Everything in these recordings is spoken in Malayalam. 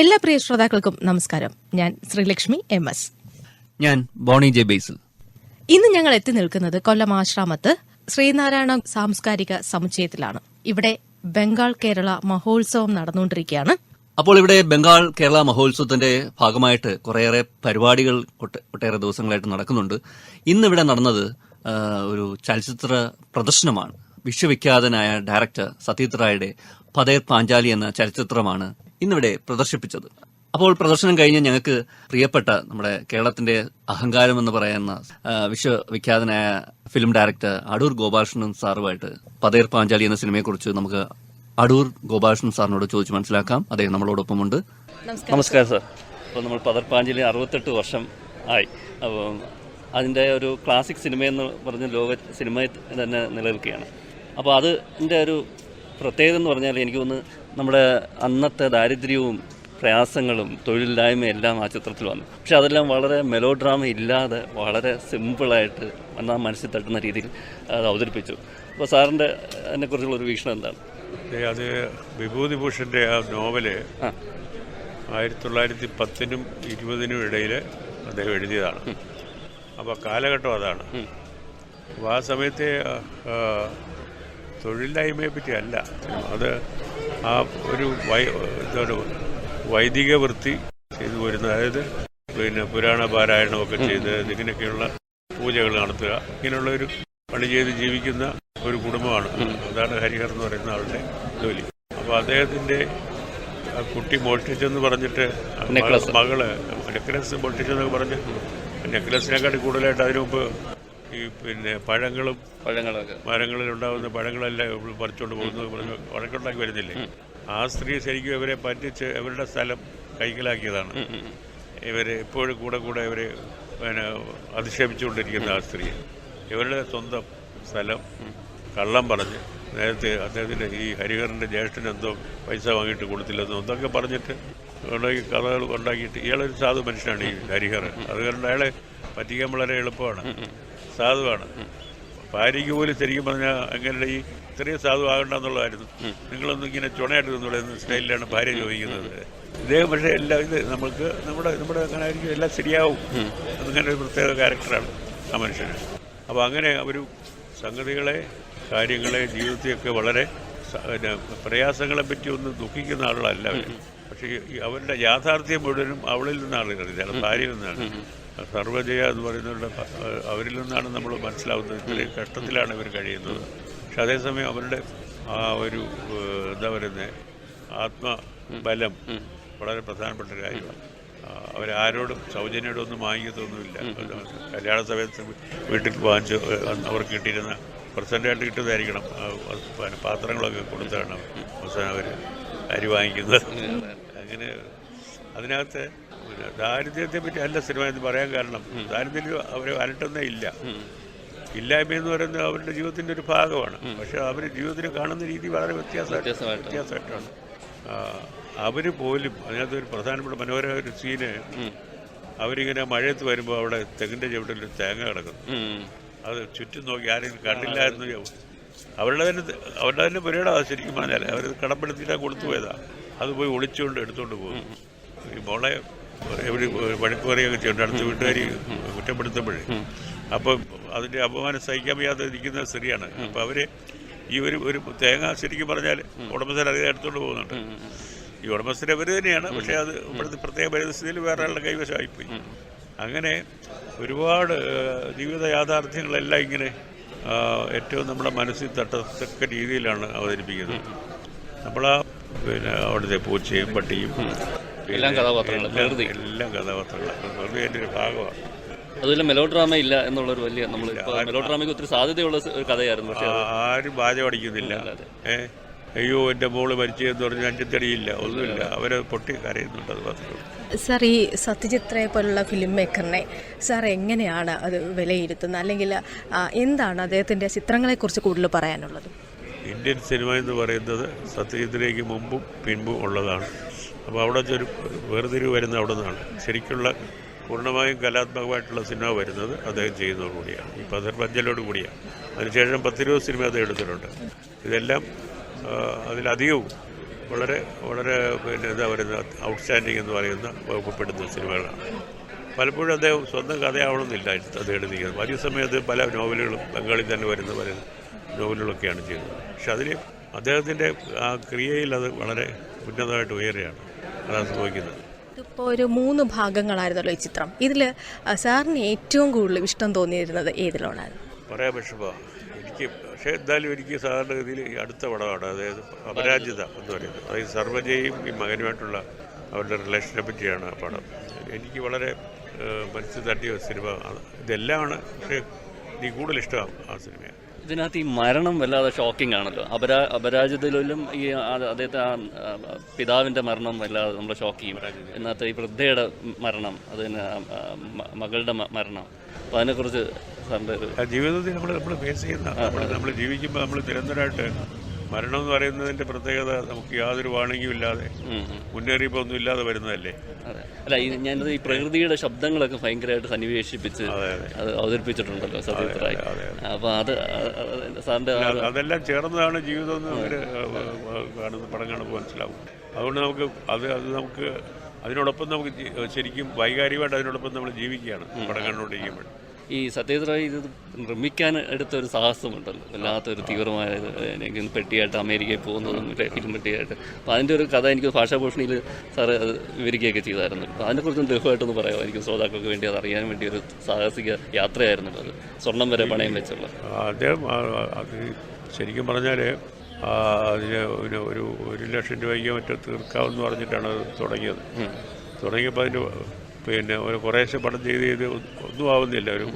എല്ലാ പ്രിയ ശ്രോതാക്കൾക്കും നമസ്കാരം. ഞാൻ ശ്രീലക്ഷ്മി എം എസ്. ഞാൻ ബോണി ജെ ബേസിൽ. ഇന്ന് ഞങ്ങൾ എത്തി നിൽക്കുന്നത് കൊല്ലം ആശ്രാമത്ത് ശ്രീനാരായണ സാംസ്കാരിക സമുച്ചയത്തിലാണ്. ഇവിടെ ബംഗാൾ കേരള മഹോത്സവം നടന്നുകൊണ്ടിരിക്കുകയാണ്. അപ്പോൾ ഇവിടെ ബംഗാൾ കേരള മഹോത്സവത്തിന്റെ ഭാഗമായിട്ട് കുറേയേറെ പരിപാടികൾ ഒട്ട- ഒട്ടേറെ ദിവസങ്ങളായിട്ട് നടക്കുന്നുണ്ട്. ഇന്നിവിടെ നടന്നത് ഒരു ചലച്ചിത്ര പ്രദർശനമാണ്. വിശ്വവിഖ്യാതനായ ഡയറക്ടർ സത്യജിത് റായുടെ പതേർ പാഞ്ചാലി എന്ന ചലച്ചിത്രമാണ് ഇന്നിവിടെ പ്രദർശിപ്പിച്ചത്. അപ്പോൾ പ്രദർശനം കഴിഞ്ഞ് ഞങ്ങൾക്ക് പ്രിയപ്പെട്ട നമ്മുടെ കേരളത്തിന്റെ അഹങ്കാരം എന്ന് പറയുന്ന വിശ്വവിഖ്യാതനായ ഫിലിം ഡയറക്ടർ അടൂർ ഗോപാലകൃഷ്ണൻ സാറുമായിട്ട് പതേർ പാഞ്ചാലി എന്ന സിനിമയെക്കുറിച്ച് നമുക്ക് അടൂർ ഗോപാലകൃഷ്ണൻ സാറിനോട് ചോദിച്ചു മനസ്സിലാക്കാം. അദ്ദേഹം നമ്മളോടൊപ്പമുണ്ട്. നമസ്കാരം. സാർ. അപ്പോൾ നമ്മൾ പതർ പാഞ്ചാലി അറുപത്തെട്ട് വർഷം ആയി. അപ്പം അതിന്റെ ഒരു ക്ലാസിക് സിനിമയെന്ന് പറഞ്ഞ ലോക സിനിമ തന്നെ നിലനിൽക്കുകയാണ്. അപ്പോൾ അതിന്റെ ഒരു പ്രത്യേകത എന്ന് പറഞ്ഞാൽ എനിക്ക് തോന്നുന്നു നമ്മുടെ അന്നത്തെ ദാരിദ്ര്യവും പ്രയാസങ്ങളും തൊഴിലില്ലായ്മയും എല്ലാം ആ ചിത്രത്തിൽ വന്നു. പക്ഷെ അതെല്ലാം വളരെ മെലോ ഡ്രാമ ഇല്ലാതെ വളരെ സിമ്പിളായിട്ട് വന്നാൽ മനസ്സിൽ തട്ടുന്ന രീതിയിൽ അത് അവതരിപ്പിച്ചു. അപ്പോൾ സാറിന്റെ അതിനെക്കുറിച്ചുള്ള ഒരു വീക്ഷണം എന്താണ്? അത് വിഭൂതിഭൂഷന്റെ ആ നോവൽ ആയിരത്തി തൊള്ളായിരത്തി പത്തിനും ഇരുപതിനും ഇടയിൽ അദ്ദേഹം എഴുതിയതാണ്. അപ്പോൾ കാലഘട്ടം അതാണ്. അപ്പോൾ ആ സമയത്തെ തൊഴിലില്ലായ്മയെ പറ്റി അല്ല അത് ആ ഒരു വൈ എന്താണ് വൈദിക വൃത്തി ചെയ്തു വരുന്ന അതായത് പിന്നെ പുരാണ പാരായണമൊക്കെ ചെയ്ത് ഇങ്ങനെയൊക്കെയുള്ള പൂജകൾ നടത്തുക. ഇങ്ങനെയുള്ള ഒരു പണി ചെയ്ത് ജീവിക്കുന്ന ഒരു കുടുംബമാണ്. അതാണ് ഹരിഹർ എന്ന് പറയുന്ന ആളുടെ ജോലി. അപ്പോൾ അദ്ദേഹത്തിന്റെ ആ കുട്ടി മോഷ്ടിച്ചെന്ന് പറഞ്ഞിട്ട്. മകൾ നെക്ലസ് മോഷ്ടിച്ചെന്നൊക്കെ പറഞ്ഞ് നെക്ലസിനെക്കാട്ടി കൂടുതലായിട്ട് അതിനു മുമ്പ് ഈ പിന്നെ പഴങ്ങളും പഴങ്ങളൊക്കെ. മരങ്ങളിൽ ഉണ്ടാകുന്ന പഴങ്ങളെല്ലാം പറിച്ചുകൊണ്ട് പോകുന്നത് പറഞ്ഞു വഴക്കുണ്ടാക്കി വരുന്നില്ലേ ആ സ്ത്രീ ശരിക്കും ഇവരെ പറ്റിച്ച് ഇവരുടെ സ്ഥലം കൈക്കലാക്കിയതാണ്. ഇവരെ എപ്പോഴും കൂടെ കൂടെ ഇവരെ പിന്നെ അധിക്ഷേപിച്ചുകൊണ്ടിരിക്കുന്ന ആ സ്ത്രീ. ഇവരുടെ സ്വന്തം സ്ഥലം കള്ളം പറഞ്ഞ് നേരത്തെ അദ്ദേഹത്തിന്റെ ഈ ഹരിഹരന്റെ ജ്യേഷ്ഠന് എന്തോ പൈസ വാങ്ങിയിട്ട് കൊടുത്തില്ലെന്നോ എന്തൊക്കെ പറഞ്ഞിട്ട് ഉണ്ടാക്കി കഥകൾ ഉണ്ടാക്കിയിട്ട് ഇയാളൊരു സാധു മനുഷ്യനാണ് ഈ ഹരിഹർ അതുകൊണ്ട് അയാളെ പറ്റിക്കാൻ വളരെ എളുപ്പമാണ്. സാധുവാണ്. ഭാര്യയ്ക്ക് പോലും ശരിക്കും പറഞ്ഞാൽ അങ്ങനെ ഈ ഇത്രയും സാധു ആകണ്ടെന്നുള്ളതായിരുന്നു നിങ്ങളൊന്നും ഇങ്ങനെ ചുണയായിട്ട് സ്റ്റൈലിലാണ് ഭാര്യ ചോദിക്കുന്നത്. ഇദ്ദേഹം പക്ഷേ എല്ലാം ഇത് നമുക്ക് നമ്മുടെ നമ്മുടെ അങ്ങനെ ആയിരിക്കും എല്ലാം ശരിയാവും. അതിങ്ങനെ ഒരു പ്രത്യേക ക്യാരക്ടറാണ് ആ മനുഷ്യന് അപ്പോൾ അങ്ങനെ അവർ സംഗതികളെ കാര്യങ്ങളെ ജീവിതത്തെയൊക്കെ വളരെ പിന്നെ പ്രയാസങ്ങളെ പറ്റി ഒന്നും ദുഃഖിക്കുന്ന ആളുകളല്ല അവർ പക്ഷേ അവരുടെ യാഥാർത്ഥ്യം മുഴുവനും അവളിൽ നിന്നാണ് കരുതി ഭാര്യയിൽ നിന്നാണ്. സർവജയ എന്ന് പറയുന്നവരുടെ അവരിൽ നിന്നാണ് നമ്മൾ മനസ്സിലാവുന്നത് ഇത്രയും കഷ്ടത്തിലാണ് ഇവർ കഴിയുന്നത്. പക്ഷെ അതേസമയം അവരുടെ ആ ഒരു എന്താ പറയുന്നത് ആത്മബലം വളരെ പ്രധാനപ്പെട്ട ഒരു കാര്യമാണ്. അവരാരോടും സൗജന്യയോടും ഒന്നും വാങ്ങിക്കത്തൊന്നുമില്ല. കല്യാണ സമയത്ത് വീട്ടിൽ വാങ്ങിച്ച് അവർക്ക് കിട്ടിയിരുന്ന പ്രസന്റായിട്ട് കിട്ടുന്നതായിരിക്കണം. പിന്നെ പാത്രങ്ങളൊക്കെ കൊടുത്താണ് അവസാനം അവർ അരി വാങ്ങിക്കുന്നത്. അങ്ങനെ അതിനകത്ത് പിന്നെ ദാരിദ്ര്യത്തെ പറ്റി അല്ല സിനിമ എന്ന് പറയാൻ കാരണം ദാരിദ്ര്യം അവരെ അലട്ടുന്നേ ഇല്ല. ഇല്ലായ്മ എന്ന് പറയുന്നത് അവരുടെ ജീവിതത്തിന്റെ ഒരു ഭാഗമാണ്. പക്ഷെ അവർ ജീവിതത്തിന് കാണുന്ന രീതി വളരെ വ്യത്യാസമായിട്ട് വ്യത്യാസമായിട്ട്. വ്യത്യാസമായിട്ടാണ്. അവർ പോലും അതിനകത്ത് ഒരു പ്രധാനപ്പെട്ട മനോഹര ഒരു സീന് അവരിങ്ങനെ മഴയത്ത് വരുമ്പോൾ അവിടെ തെങ്ങിന്റെ ചുവട്ടിൽ ഒരു തേങ്ങ കിടക്കുന്നു. അത് ചുറ്റും നോക്കി ആരെങ്കിലും കണ്ടില്ല എന്ന് അവരുടെ തന്നെ അവരുടെ തന്നെ പരിപാടിയാണ് ശരിക്കും പറഞ്ഞാൽ അവർ കടപ്പെടുത്തിയിട്ടാണ് കൊടുത്തു പോയതാണ് അത് പോയി ഒളിച്ചുകൊണ്ട് എടുത്തുകൊണ്ട് പോകും ഈ മോളെ എവിടെ വഴക്ക് പറയുകയൊക്കെ ചെയ്യുന്നുണ്ട് അടുത്ത വീട്ടുകാരി കുറ്റപ്പെടുത്തുമ്പോഴേ. അപ്പം അതിന്റെ അപമാനം സഹിക്കാൻ വയ്യാതെ ഇരിക്കുന്ന സ്ത്രീയാണ് അപ്പം അവർ ഈ ഒരു ഒരു തേങ്ങ ശരിക്കും പറഞ്ഞാൽ ഉടമസ്ഥൻ അറിയാതെ എടുത്തുകൊണ്ട് പോകുന്നുണ്ട്. ഈ ഉടമസ്ഥരെ അവർ തന്നെയാണ്. പക്ഷേ അത് ഇവിടുത്തെ പ്രത്യേക പരിതസ്ഥിതിയിൽ വേറെ ആളുടെ കൈവശമായിപ്പോയി. അങ്ങനെ ഒരുപാട് ജീവിത യാഥാർത്ഥ്യങ്ങളെല്ലാം ഇങ്ങനെ ഏറ്റവും നമ്മുടെ മനസ്സിൽ തട്ടത്തക്ക രീതിയിലാണ് അവതരിപ്പിക്കുന്നത്. നമ്മളാ പിന്നെ അവിടുത്തെ പൂച്ചയും പട്ടിയും എല്ലാം കഥാപാത്രങ്ങൾ, പ്രകൃതി. എല്ലാം കഥാപാത്രങ്ങളാണ് പ്രകൃതി എന്റെ ഒരു ഭാഗമാണ്. അതുപോലെ മെലോ ഡ്രാമ ഇല്ല എന്നുള്ളൊരു വലിയ നമ്മൾ മെലോ ഡ്രാമയ്ക്ക് ഒത്തിരി സാധ്യതയുള്ള ഒരു കഥയായിരുന്നു. പക്ഷേ ആരും വാചം അടിക്കുന്നില്ല. അതെ. ഏ? അയ്യോ എന്റെ മോൾ മരിച്ചു എന്ന് പറഞ്ഞ് അഞ്ചത്തടിയില്ല. ഒന്നുമില്ല. അവരെ പൊട്ടി കരയുന്നുണ്ട് അത് മാത്രമേ സാർ ഈ സത്യജിത്രയെ പോലുള്ള ഫിലിം മേക്കറിനെ സാർ എങ്ങനെയാണ് അത് വിലയിരുത്തുന്നത്? അല്ലെങ്കിൽ എന്താണ് എന്താണ് അദ്ദേഹത്തിന്റെ ചിത്രങ്ങളെക്കുറിച്ച് കൂടുതൽ പറയാനുള്ളത്? ഇന്ത്യൻ സിനിമ എന്ന് പറയുന്നത് സത്യജിത്തിലേക്ക് മുമ്പും പിൻപും ഉള്ളതാണ്. അപ്പോൾ അവിടെ ഒരു വേർതിരിവ് വരുന്ന അവിടെ നിന്നാണ്. ശരിക്കുള്ള പൂർണമായും കലാത്മകമായിട്ടുള്ള സിനിമ വരുന്നത് അദ്ദേഹം ചെയ്യുന്നതോടു കൂടിയാണ്. ഈ പഥർ പഞ്ചലോട് കൂടിയാണ്. അതിനുശേഷം പത്തിരുപത് സിനിമ അദ്ദേഹം എടുത്തിട്ടുണ്ട്. ഇതെല്ലാം അതിലധികവും വളരെ വളരെ പിന്നെ എന്താ പറയുന്നത് ഔട്ട്സ്റ്റാൻഡിങ് എന്ന് പറയുന്ന വകുപ്പെടുന്ന സിനിമകളാണ്. പലപ്പോഴും അദ്ദേഹം സ്വന്തം കഥയാവണമെന്നില്ല അത് എഴുതിയിരിക്കുന്നത് അതേ സമയത്ത് പല നോവലുകളും ബംഗാളിൽ തന്നെ വരുന്ന പല നോവലുകളൊക്കെയാണ് ചെയ്യുന്നത്. പക്ഷെ അതിന് അദ്ദേഹത്തിന്റെ ആ ക്രിയയിൽ അത് വളരെ ഉന്നതമായിട്ട് ഉയരുകയാണ്. അതാണ് സംഭവിക്കുന്നത്. ഇതിപ്പോൾ ഒരു മൂന്ന് ഭാഗങ്ങളായിരുന്നല്ലോ ഈ ചിത്രം. ഇതിൽ സാറിന് ഏറ്റവും കൂടുതൽ ഇഷ്ടം തോന്നിയിരുന്നത് ഏതിലോടാണ്? പറയാൻ വിഷമമാണ് എനിക്ക് പക്ഷേ എന്തായാലും എനിക്ക് സാറിന്റെ ഇതിൽ അടുത്ത പടമാണ്. അതായത് അപരാജിത എന്ന് പറയുന്നത്. അതായത് സർവജയും ഈ മകനുമായിട്ടുള്ള അവരുടെ റിലേഷനെ പറ്റിയാണ് ആ പടം. എനിക്ക് വളരെ മനസ്സിൽ തട്ടിയ ഒരു സിനിമ. ഇതെല്ലാമാണ് പക്ഷേ എനിക്ക് കൂടുതൽ ഇഷ്ടമാണ് ആ സിനിമയാണ്. ഇതിനകത്ത് ഈ മരണം വല്ലാതെ ഷോക്കിംഗ് ആണല്ലോ. അപരാ അപരാജിതയിലും ഈ അദ്ദേഹത്തെ ആ പിതാവിന്റെ മരണം വല്ലാതെ നമ്മളെ ഷോക്ക് ചെയ്യും. ഇതിനകത്ത് ഈ വൃദ്ധയുടെ മരണം അതിന് മകളുടെ മരണം. അപ്പൊ അതിനെക്കുറിച്ച് സാറിന്റെ ജീവിതത്തിൽ നമ്മൾ നമ്മൾ ഫേസ് ചെയ്യുന്ന നമ്മൾ ജീവിക്കുമ്പോൾ നമ്മൾ നിരന്തരമായിട്ട് മരണം എന്ന് പറയുന്നതിന്റെ പ്രത്യേകത നമുക്ക് യാതൊരു വാണിംഗും ഇല്ലാതെ. ഒന്നും ഇല്ലാതെ വരുന്നതല്ലേ? അല്ല ഞാനത് ഈ പ്രകൃതിയുടെ ശബ്ദങ്ങളൊക്കെ ഭയങ്കരമായിട്ട് സന്നിവേശിപ്പിച്ച് അതെ അവതരിപ്പിച്ചിട്ടുണ്ടല്ലോ സത്യത്തിൽ അപ്പൊ അത് സാറിന്റെ അതെല്ലാം ചേർന്നതാണ് ജീവിതം എന്ന് കാണുന്ന പടം കാണുമ്പോൾ മനസ്സിലാവും. അതുകൊണ്ട് നമുക്ക് അത് അത് നമുക്ക് അതിനോടൊപ്പം നമുക്ക് ശരിക്കും വൈകാരികമായിട്ട് അതിനോടൊപ്പം നമ്മൾ ജീവിക്കുകയാണ് പടം കണ്ടുകൊണ്ടിരിക്കുമ്പോൾ ഈ സത്യജിത്റായി ഇത് നിർമ്മിക്കാൻ എടുത്തൊരു സാഹസമുണ്ടല്ലോ. വല്ലാത്തൊരു തീവ്രമായ എനിക്ക് പെട്ടിയായിട്ട് അമേരിക്കയിൽ പോകുന്നതും ഫിലിം പെട്ടിയായിട്ട്. അപ്പോൾ അതിന്റെ ഒരു കഥ എനിക്ക് ഭാഷാഭൂഷണിയിൽ സാറ് അത് വിവരിക്കുകയൊക്കെ ചെയ്തായിരുന്നു. അപ്പോൾ അതിനെക്കുറിച്ചും ലഘുവായിട്ടൊന്ന് പറയാമോ? എനിക്ക് ശ്രോതാക്കൾക്ക് വേണ്ടി അത് അറിയാൻ വേണ്ടി ഒരു സാഹസിക യാത്രയായിരുന്നു അത്. സ്വർണം വരെ പണയം വെച്ചുള്ള. അദ്ദേഹം ശരിക്കും പറഞ്ഞാൽ അതിന് ഒരു ഒരു ഒരു ലക്ഷം രൂപയ്ക്ക് മറ്റോ തീർക്കാമെന്ന് പറഞ്ഞിട്ടാണ് അത് തുടങ്ങിയത്. തുടങ്ങിയപ്പോൾ അതിന് പിന്നെ ഒരു കുറേശ്ശെ പണം ചെയ്ത് ചെയ്ത് ഒന്നും ആവുന്നില്ല. ഒരു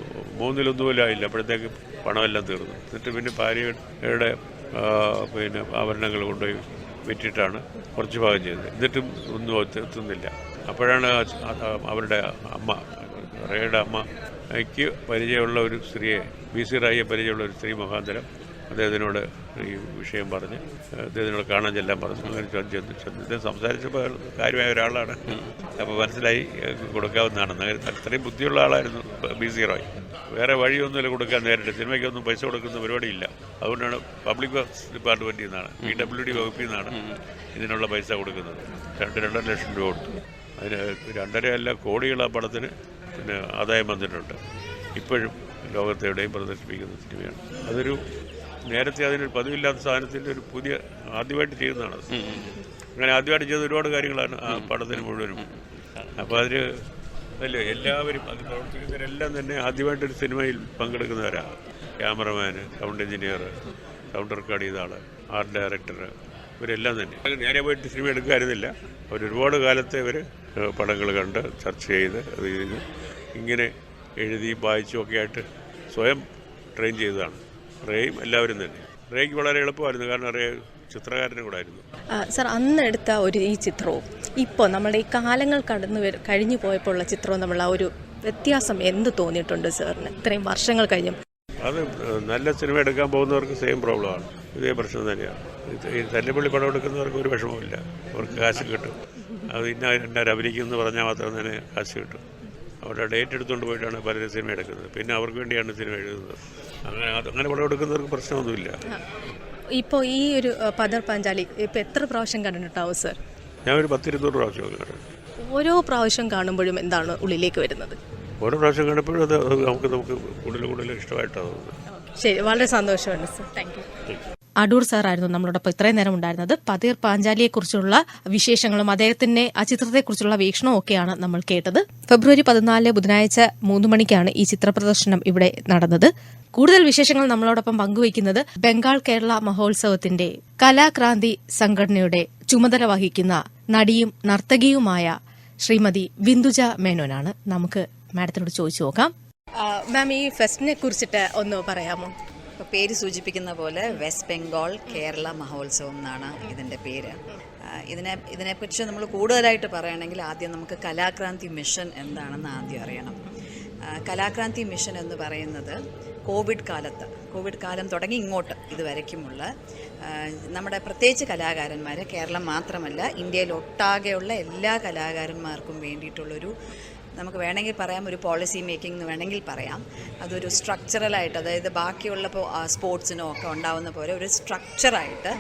മൂന്നിലൊന്നും പോലും ആയില്ല. അപ്പോഴത്തേക്ക് പണമെല്ലാം തീർന്നു. എന്നിട്ട് പിന്നെ ഭാര്യയുടെ പിന്നെ ആഭരണങ്ങൾ കൊണ്ടുപോയി വിറ്റിട്ടാണ് കുറച്ച് ഭാഗം ചെയ്തത്. എന്നിട്ടും ഒന്നും എത്തുന്നില്ല. അപ്പോഴാണ് അവരുടെ അമ്മ റേയുടെ അമ്മയ്ക്ക് പരിചയമുള്ള ഒരു സ്ത്രീയെ ബി സി റായിയെ പരിചയമുള്ള ഒരു സ്ത്രീ മുഖാന്തരം അദ്ദേഹത്തിനോട് ഈ വിഷയം പറഞ്ഞ് അദ്ദേഹത്തിനോട് കാണാൻ ചെല്ലാൻ പറഞ്ഞു. അങ്ങനെ ചെന്ന് സംസാരിച്ചപ്പോൾ കാര്യമായ ഒരാളാണ്. അപ്പോൾ മനസ്സിലായി കൊടുക്കാവുന്നതാണ് അങ്ങനെ അത്രയും ബുദ്ധിയുള്ള ആളായിരുന്നു ബി സി റോയ്. വേറെ വഴിയൊന്നുമില്ല കൊടുക്കാൻ നേരിട്ട്. സിനിമയ്ക്കൊന്നും പൈസ കൊടുക്കുന്ന പരിപാടിയില്ല. അതുകൊണ്ടാണ് പബ്ലിക് വർക്ക്സ് ഡിപ്പാർട്ട്മെന്റിൽ നിന്നാണ് പി ഡബ്ല്യു ഡി വകുപ്പിൽ നിന്നാണ് ഇതിനുള്ള പൈസ കൊടുക്കുന്നത്. രണ്ട് രണ്ടര ലക്ഷം രൂപ കൊടുത്തു. അതിന് രണ്ടര അല്ല കോടികൾ ആ പടത്തിന് പിന്നെ ആദായം വന്നിട്ടുണ്ട്. ഇപ്പോഴും ലോകത്തെവിടെയും പ്രദർശിപ്പിക്കുന്ന സിനിമയാണ്. അതൊരു നേരത്തെ അതിനൊരു പതിവില്ലാത്ത സാധനത്തിന്റെ ഒരു പുതിയ ആദ്യമായിട്ട് ചെയ്യുന്നതാണ്. അങ്ങനെ ആദ്യമായിട്ട് ചെയ്ത ഒരുപാട് കാര്യങ്ങളാണ് ആ പടത്തിന് മുഴുവനും. അപ്പോൾ അതിന് അല്ലേ എല്ലാവരും അത് പ്രവർത്തിക്കുന്നവരെല്ലാം തന്നെ ആദ്യമായിട്ടൊരു സിനിമയിൽ പങ്കെടുക്കുന്നവരാണ് cameraman sound engineer sound record ചെയ്ത ആൾ ആർട്ട് ഡയറക്ടർ ഇവരെല്ലാം തന്നെ. അത് നേരെ പോയിട്ട് സിനിമ എടുക്കാമായിരുന്നില്ല അവരൊരുപാട് കാലത്തെ ഇവർ പടങ്ങൾ കണ്ട് ചർച്ച ചെയ്ത് അത് ഇങ്ങനെ എഴുതി വായിച്ചും ഒക്കെ ആയിട്ട് സ്വയം ട്രെയിൻ ചെയ്തതാണ്. റേയും എല്ലാവരും തന്നെ. റേയ്ക്ക് വളരെ എളുപ്പമായിരുന്നു. കാരണം റേ ചിത്രകാരനും കൂടെ ആയിരുന്നു. സർ സാർ അന്ന് എടുത്ത ഒരു ഈ ചിത്രവും ഇപ്പോൾ നമ്മുടെ ഈ കാലങ്ങൾ കടന്നു കഴിഞ്ഞു പോയപ്പോൾ ഉള്ള ചിത്രവും നമ്മൾ ആ ഒരു വ്യത്യാസം എന്ത് തോന്നിയിട്ടുണ്ട് സാറിന്? ഇത്രയും വർഷങ്ങൾ കഴിഞ്ഞു. അത് നല്ല സിനിമ എടുക്കാൻ പോകുന്നവർക്ക് സെയിം പ്രോബ്ലമാണ് ഇതേ പ്രശ്നം തന്നെയാണ്. ഈ തല്ലിപ്പള്ളി പടം എടുക്കുന്നവർക്ക് ഒരു വിഷമമില്ല അവർക്ക് കാശ് കിട്ടും. അത് ഇന്ന എന്നാർ അഭിനയിക്കുമെന്ന് പറഞ്ഞാൽ മാത്രം തന്നെ കാശ് കിട്ടും. അവരുടെ ഡേറ്റ് എടുത്തുകൊണ്ട് പോയിട്ടാണ് പലരും സിനിമ എടുക്കുന്നത്. പിന്നെ അവർക്ക് വേണ്ടിയാണ് സിനിമ എഴുതുന്നത് അങ്ങനെ അങ്ങനെ പടം എടുക്കുന്നവർക്ക് പ്രശ്നമൊന്നുമില്ല. ഇപ്പോൾ ഈ ഒരു പദർ പാഞ്ചാലി ഇപ്പോൾ എത്ര പ്രാവശ്യം കണ്ടിട്ടുണ്ടാവും സാർ? ഞാൻ ഒരു പത്തിരുന്നൂറ് പ്രാവശ്യം ഓരോ പ്രാവശ്യം കാണുമ്പോഴും എന്താണ് ഉള്ളിലേക്ക് വരുന്നത്? ഓരോ പ്രാവശ്യം കണ്ടപ്പോഴും അത് നമുക്ക് നമുക്ക് കൂടുതൽ കൂടുതൽ ഇഷ്ടമായിട്ടാണ് ശരി വളരെ സന്തോഷമുണ്ട് സാർ. താങ്ക് യു അടൂർ സാറായിരുന്നു നമ്മളോടൊപ്പം ഇത്രയും നേരം ഉണ്ടായിരുന്നത്. പതീർ പാഞ്ചാലിയെക്കുറിച്ചുള്ള വിശേഷങ്ങളും അദ്ദേഹത്തിന്റെ ആ ചിത്രത്തെക്കുറിച്ചുള്ള വീക്ഷണവും ഒക്കെയാണ് നമ്മൾ കേട്ടത്. ഫെബ്രുവരി പതിനാല് ബുധനാഴ്ച മൂന്ന് മണിക്കാണ് ഈ ചിത്ര പ്രദർശനം ഇവിടെ നടന്നത്. കൂടുതൽ വിശേഷങ്ങൾ നമ്മളോടൊപ്പം പങ്കുവയ്ക്കുന്നത് ബംഗാൾ കേരള മഹോത്സവത്തിന്റെ കലാക്രാന്തി സംഘടനയുടെ ചുമതല വഹിക്കുന്ന നടിയും നർത്തകിയുമായ ശ്രീമതി ബിന്ദുജ മേനോനാണ്. നമുക്ക് മാഡത്തിനോട് ചോദിച്ചു നോക്കാം. മാം ഈ ഫെസ്റ്റിനെ കുറിച്ചിട്ട് ഒന്ന് പറയാമോ? ഇപ്പോൾ പേര് സൂചിപ്പിക്കുന്ന പോലെ വെസ്റ്റ് ബംഗാൾ കേരള മഹോത്സവം എന്നാണ് ഇതിന്റെ പേര്. ഇതിനെ ഇതിനെക്കുറിച്ച് നമ്മൾ കൂടുതലായിട്ട് പറയുകയാണെങ്കിൽ ആദ്യം നമുക്ക് കലാക്രാന്തി മിഷൻ എന്താണെന്ന് ആദ്യം അറിയണം. കലാക്രാന്തി മിഷൻ എന്ന് പറയുന്നത് കോവിഡ് കാലത്ത് കോവിഡ് കാലം തുടങ്ങി ഇങ്ങോട്ട് ഇതുവരയ്ക്കുമുള്ള നമ്മുടെ പ്രത്യേകിച്ച് കലാകാരന്മാർ കേരളം മാത്രമല്ല ഇന്ത്യയിൽ ഒട്ടാകെയുള്ള എല്ലാ കലാകാരന്മാർക്കും വേണ്ടിയിട്ടുള്ളൊരു നമുക്ക് വേണമെങ്കിൽ പറയാം ഒരു പോളിസി മേക്കിംഗ് എന്ന് വേണമെങ്കിൽ പറയാം. അതൊരു സ്ട്രക്ചറലായിട്ട് അതായത് ബാക്കിയുള്ള സ്പോർട്സിനോ ഒക്കെ ഉണ്ടാവുന്ന പോലെ ഒരു സ്ട്രക്ചറായിട്ട്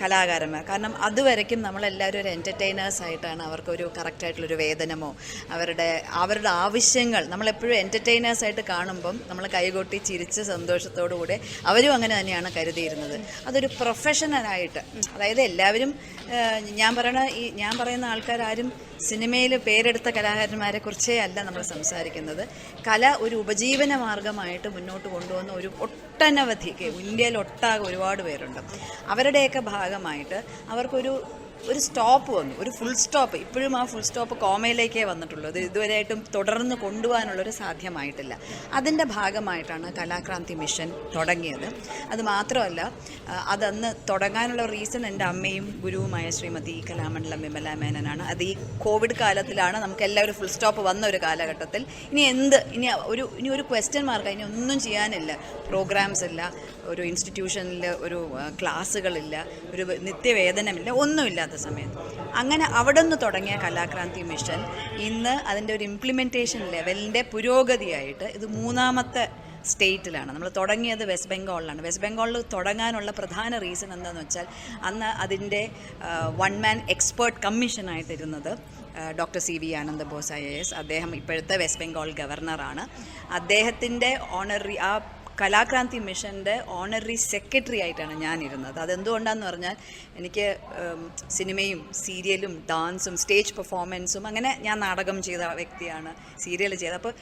കലാകാരന്മാർ. കാരണം അതുവരയ്ക്കും നമ്മളെല്ലാവരും ഒരു എന്റർടൈനേഴ്സ് ആയിട്ടാണ് അവർക്കൊരു കറക്റ്റായിട്ടുള്ളൊരു വേതനമോ അവരുടെ അവരുടെ ആവശ്യങ്ങൾ നമ്മളെപ്പോഴും എന്റർടൈനേഴ്സ് ആയിട്ട് കാണുമ്പം നമ്മൾ കൈകൊട്ടി ചിരിച്ച് സന്തോഷത്തോടുകൂടെ അവരും അങ്ങനെ തന്നെയാണ് കരുതിയിരുന്നത്. അതൊരു പ്രൊഫഷണലായിട്ട് അതായത് എല്ലാവരും ഞാൻ പറയണ ഈ ഞാൻ പറയുന്ന ആൾക്കാരും സിനിമയിൽ പേരെടുത്ത കലാകാരന്മാരെ കുറിച്ചേ അല്ല നമ്മൾ സംസാരിക്കുന്നത്. കല ഒരു ഉപജീവന മാർഗമായിട്ട് മുന്നോട്ട് കൊണ്ടുവന്ന ഒരു ഒട്ടനവധി ഇന്ത്യയിൽ ഒട്ടാകെ ഒരുപാട് പേരുണ്ട്. അവരുടെയൊക്കെ ഭാഗമായിട്ട് അവർക്കൊരു ഒരു സ്റ്റോപ്പ് വന്നു. ഒരു ഫുൾ സ്റ്റോപ്പ് ഇപ്പോഴും ആ ഫുൾ സ്റ്റോപ്പ് കോമയിലേക്കേ വന്നിട്ടുള്ളൂ. അത് ഇതുവരെയായിട്ടും തുടർന്ന് കൊണ്ടുപോകാനുള്ളൊരു സാധ്യമായിട്ടില്ല. അതിന്റെ ഭാഗമായിട്ടാണ് കലാക്രാന്തി മിഷൻ തുടങ്ങിയത്. അത് മാത്രമല്ല അതന്ന് തുടങ്ങാനുള്ള റീസൺ എന്റെ അമ്മയും ഗുരുവുമായ ശ്രീമതി കലാമണ്ഡലം വിമല മേനനാണ്. അത് ഈ കോവിഡ് കാലത്തിലാണ് നമുക്ക് എല്ലാവരും ഫുൾ സ്റ്റോപ്പ് വന്ന ഒരു കാലഘട്ടത്തിൽ. ഇനി എന്ത്? ഇനി ഒരു ഇനി ഒരു ക്വസ്റ്റ്യൻ മാർക്ക് ഇനി ഒന്നും ചെയ്യാനില്ല. പ്രോഗ്രാംസ് ഇല്ല ഒരു ഇൻസ്റ്റിറ്റ്യൂഷനിൽ ഒരു ക്ലാസ്സുകളില്ല ഒരു നിത്യവേതനമില്ല ഒന്നുമില്ലാത്ത സമയത്ത്. അങ്ങനെ അവിടെ നിന്ന് തുടങ്ങിയ കലാക്രാന്തി മിഷൻ ഇന്ന് അതിന്റെ ഒരു ഇംപ്ലിമെന്റേഷൻ ലെവലിന്റെ പുരോഗതിയായിട്ട് ഇത് മൂന്നാമത്തെ സ്റ്റേറ്റിലാണ്. നമ്മൾ തുടങ്ങിയത് വെസ്റ്റ് ബംഗാളിലാണ് വെസ്റ്റ് ബംഗാളിൽ തുടങ്ങാനുള്ള പ്രധാന റീസൺ എന്താണെന്ന് വെച്ചാൽ അന്ന് അതിന്റെ one man expert കമ്മീഷനായിട്ടിരുന്നത് doctor C V Ananda Bose I S. അദ്ദേഹം ഇപ്പോഴത്തെ വെസ്റ്റ് ബംഗാൾ ഗവർണറാണ് അദ്ദേഹത്തിന്റെ ഓണറി ആ കലാക്രാന്തി മിഷന്റെ ഓണററി സെക്രട്ടറി ആയിട്ടാണ് ഞാൻ ഇരുന്നത് അതെന്തുകൊണ്ടാന്ന് പറഞ്ഞാൽ എനിക്ക് സിനിമയും സീരിയലും ഡാൻസും സ്റ്റേജ് പെർഫോമൻസും അങ്ങനെ ഞാൻ നാടകം ചെയ്ത വ്യക്തിയാണ് സീരിയൽ ചെയ്ത അപ്പോൾ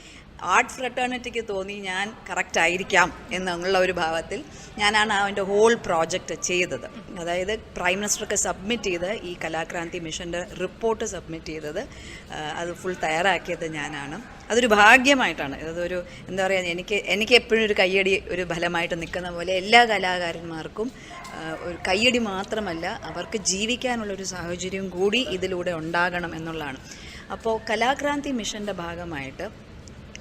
ആർട്ട് ഫ്രട്ടേണിറ്റിക്ക് തോന്നി ഞാൻ കറക്റ്റ് ആയിരിക്കാം എന്നുള്ള ഒരു ഭാവത്തിൽ ഞാനാണ് അവന്റെ ഹോൾ പ്രോജക്റ്റ് ചെയ്തത്. അതായത് പ്രൈം മിനിസ്റ്റർക്ക് സബ്മിറ്റ് ചെയ്ത് ഈ കലാക്രാന്തി മിഷന്റെ റിപ്പോർട്ട് സബ്മിറ്റ് ചെയ്തത് അത് ഫുൾ തയ്യാറാക്കിയത് ഞാനാണ്. അതൊരു ഭാഗ്യമായിട്ടാണ്. അതൊരു എന്താ പറയുക എനിക്ക് എനിക്ക് എപ്പോഴും ഒരു കയ്യടി ഒരു ഫലമായിട്ട് നിൽക്കുന്ന പോലെ എല്ലാ കലാകാരന്മാർക്കും ഒരു കയ്യടി മാത്രമല്ല അവർക്ക് ജീവിക്കാനുള്ളൊരു സാഹചര്യം കൂടി ഇതിലൂടെ ഉണ്ടാകണം എന്നുള്ളതാണ്. അപ്പോൾ കലാക്രാന്തി മിഷന്റെ ഭാഗമായിട്ട്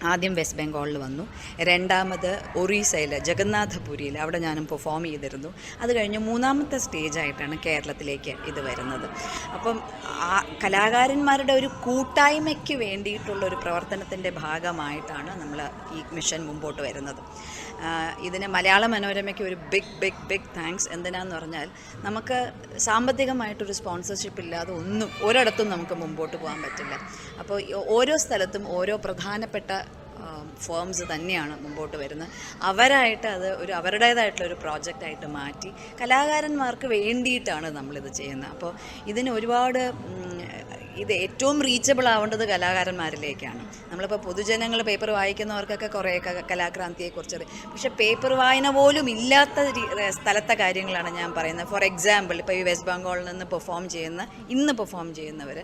ആദ്യം വെസ്റ്റ് ബംഗാളിൽ വന്നു. രണ്ടാമത് ഒറീസയിൽ ജഗന്നാഥപുരിയിൽ അവിടെ ഞാനും പെർഫോം ചെയ്തിരുന്നു. അത് കഴിഞ്ഞ് മൂന്നാമത്തെ സ്റ്റേജായിട്ടാണ് കേരളത്തിലേക്ക് ഇത് വരുന്നത്. അപ്പം ആ കലാകാരന്മാരുടെ ഒരു കൂട്ടായ്മയ്ക്ക് വേണ്ടിയിട്ടുള്ള ഒരു പ്രവർത്തനത്തിന്റെ ഭാഗമായിട്ടാണ് നമ്മൾ ഈ മിഷൻ മുമ്പോട്ട് വരുന്നത്. ഇതിന് മലയാള മനോരമയ്ക്ക് ഒരു ബിഗ് ബിഗ് ബിഗ് താങ്ക്സ് എന്തിനാന്ന് പറഞ്ഞാൽ നമുക്ക് സാമ്പത്തികമായിട്ടൊരു സ്പോൺസർഷിപ്പ് ഇല്ലാതെ ഒന്നും ഒരിടത്തും നമുക്ക് മുമ്പോട്ട് പോകാൻ പറ്റില്ല. അപ്പോൾ ഓരോ സ്ഥലത്തും ഓരോ പ്രധാനപ്പെട്ട ഫേംസ് തന്നെയാണ് മുമ്പോട്ട് വരുന്നത്. അവരായിട്ട് അത് ഒരു അവരുടേതായിട്ടുള്ള ഒരു പ്രോജക്റ്റായിട്ട് മാറ്റി കലാകാരന്മാർക്ക് വേണ്ടിയിട്ടാണ് നമ്മളിത് ചെയ്യുന്നത്. അപ്പോൾ ഇതിന് ഒരുപാട് ഇത് ഏറ്റവും റീച്ചബിൾ ആവേണ്ടത് കലാകാരന്മാരിലേക്കാണ്. നമ്മളിപ്പോൾ പൊതുജനങ്ങൾ പേപ്പർ വായിക്കുന്നവർക്കൊക്കെ കുറേയൊക്കെ കലാക്രാന്തിയെക്കുറിച്ച് പക്ഷേ പേപ്പർ വായന പോലും ഇല്ലാത്ത സ്ഥലത്തെ കാര്യങ്ങളാണ് ഞാൻ പറയുന്നത്. ഫോർ എക്സാമ്പിൾ ഇപ്പോൾ ഈ വെസ്റ്റ് ബംഗാളിൽ നിന്ന് പെർഫോം ചെയ്യുന്ന ഇന്ന് പെർഫോം ചെയ്യുന്നവർ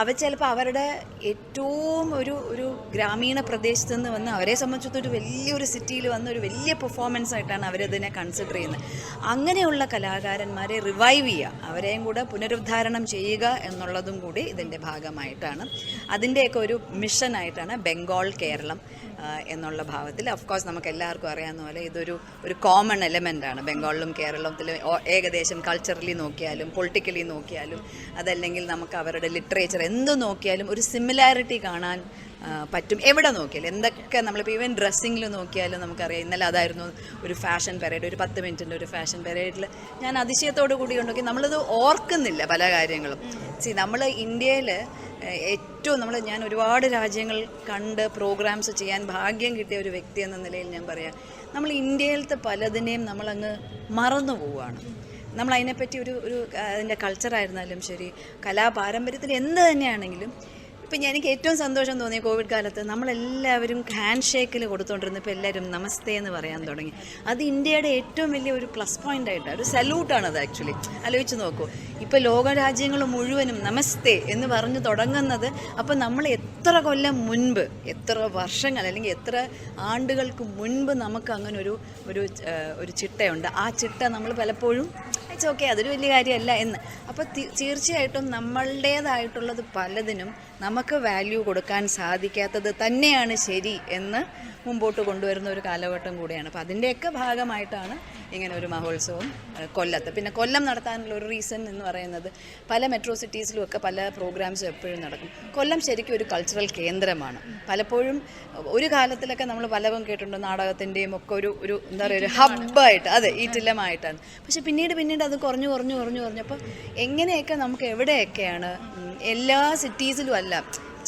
അവർ ചിലപ്പോൾ അവരുടെ ഏറ്റവും ഒരു ഒരു ഗ്രാമീണ പ്രദേശത്ത് നിന്ന് വന്ന് അവരെ സംബന്ധിച്ചിടത്തോളം ഒരു വലിയൊരു സിറ്റിയിൽ വന്ന ഒരു വലിയ പെർഫോമൻസ് ആയിട്ടാണ് അവരതിനെ കൺസിഡർ ചെയ്യുന്നത്. അങ്ങനെയുള്ള കലാകാരന്മാരെ റിവൈവ് ചെയ്യുക അവരെയും കൂടെ പുനരുദ്ധാരണം ചെയ്യുക എന്നുള്ളതും കൂടി ഇതിന്റെ ഭാഗമായിട്ടാണ്. അതിന്റെയൊക്കെ ഒരു മിഷനായിട്ടാണ് ബംഗാൾ കേരളം. എന്നുള്ള ഭാവത്തിൽ. കോഴ്സ് നമുക്ക് എല്ലാവർക്കും അറിയാവുന്ന പോലെ ഇതൊരു ഒരു കോമൺ എലമെന്റ് ആണ്. ബംഗാളിലും കേരളത്തിലും ഏകദേശം കൾച്ചറലി നോക്കിയാലും പൊളിറ്റിക്കലി നോക്കിയാലും അതല്ലെങ്കിൽ നമുക്ക് അവരുടെ ലിറ്ററേച്ചർ എന്ത് നോക്കിയാലും ഒരു സിമിലാരിറ്റി കാണാൻ പറ്റും. എവിടെ നോക്കിയാലും? എന്തൊക്കെ നമ്മളിപ്പോൾ ഈവൻ ഡ്രസ്സിങ്ങിൽ നോക്കിയാലും നമുക്കറിയാം. ഇന്നലെ അതായിരുന്നു ഒരു ഫാഷൻ പെരേഡ് ഒരു പത്ത് മിനിറ്റിന്റെ ഒരു ഫാഷൻ പെരേഡിൽ ഞാൻ അതിശയത്തോടു കൂടി ഉണ്ടെങ്കിൽ നമ്മളത് ഓർക്കുന്നില്ല പല കാര്യങ്ങളും. സി നമ്മൾ ഇന്ത്യയിൽ ഏറ്റവും നമ്മൾ ഞാൻ ഒരുപാട് രാജ്യങ്ങൾ കണ്ട് പ്രോഗ്രാംസ് ചെയ്യാൻ ഭാഗ്യം കിട്ടിയ ഒരു വ്യക്തി എന്ന നിലയിൽ ഞാൻ പറയാം നമ്മൾ ഇന്ത്യയിലത്തെ പലതിനെയും നമ്മളങ്ങ് മറന്നു പോവുകയാണ്. നമ്മൾ അതിനെപ്പറ്റി ഒരു ഒരു അതിന്റെ കൾച്ചറായിരുന്നാലും ശരി കലാപാരമ്പര്യത്തിൽ എന്ത് തന്നെയാണെങ്കിലും ഇപ്പം ഞാൻ- എനിക്ക് ഏറ്റവും സന്തോഷം തോന്നിയ കോവിഡ് കാലത്ത് നമ്മളെല്ലാവരും ഹാൻഡ് ഷേക്കിൽ കൊടുത്തോണ്ടിരുന്നു ഇപ്പോൾ എല്ലാവരും നമസ്തേ എന്ന് പറയാൻ തുടങ്ങി. അത് ഇന്ത്യയുടെ ഏറ്റവും വലിയ ഒരു പ്ലസ് പോയിന്റ് ആയിട്ട് ഒരു സല്യൂട്ടാണ് അത് ആക്ച്വലി ആലോചിച്ച് നോക്കൂ. ഇപ്പോൾ ലോക രാജ്യങ്ങൾ മുഴുവനും നമസ്തേ എന്ന് പറഞ്ഞു തുടങ്ങുന്നത് അപ്പോൾ നമ്മൾ എത്ര കൊല്ലം മുൻപ് എത്ര വർഷങ്ങൾ അല്ലെങ്കിൽ എത്ര ആണ്ടുകൾക്ക് മുൻപ് നമുക്ക് അങ്ങനെ ഒരു ഒരു ഒരു ചിട്ടയുണ്ട്. ആ ചിട്ട നമ്മൾ പലപ്പോഴും ഇറ്റ്സ് ഓക്കെ അതൊരു വലിയ കാര്യമല്ല എന്ന്. അപ്പോൾ തീർച്ചയായിട്ടും നമ്മളുടേതായിട്ടുള്ളത് പലതിനും നമുക്ക് വാല്യൂ കൊടുക്കാൻ സാധിക്കാത്തത് തന്നെയാണ് ശരി എന്ന് മുമ്പോട്ട് കൊണ്ടുവരുന്ന ഒരു കാലഘട്ടം കൂടിയാണ്. അപ്പോൾ അതിന്റെയൊക്കെ ഭാഗമായിട്ടാണ് ഇങ്ങനെ ഒരു മഹോത്സവം കൊല്ലത്ത്. പിന്നെ കൊല്ലം നടത്താനുള്ള ഒരു റീസൺ എന്ന് പറയുന്നത് പല മെട്രോ സിറ്റീസിലും ഒക്കെ പല പ്രോഗ്രാംസും എപ്പോഴും നടക്കും. കൊല്ലം ശരിക്കും ഒരു കൾച്ചറൽ കേന്ദ്രമാണ്. പലപ്പോഴും ഒരു കാലത്തിലൊക്കെ നമ്മൾ പലവും കേട്ടിട്ടുണ്ട്. നാടകത്തിന്റെയും ഒക്കെ ഒരു ഒരു എന്താ പറയുക ഒരു ഹബ്ബായിട്ട് അതെ ഈറ്റില്ലമായിട്ടാണ്. പക്ഷെ പിന്നീട് പിന്നീട് അത് കുറഞ്ഞു കുറഞ്ഞു കുറഞ്ഞു കുറഞ്ഞപ്പോൾ എങ്ങനെയൊക്കെ നമുക്ക് എവിടെയൊക്കെയാണ് എല്ലാ സിറ്റീസിലും അല്ല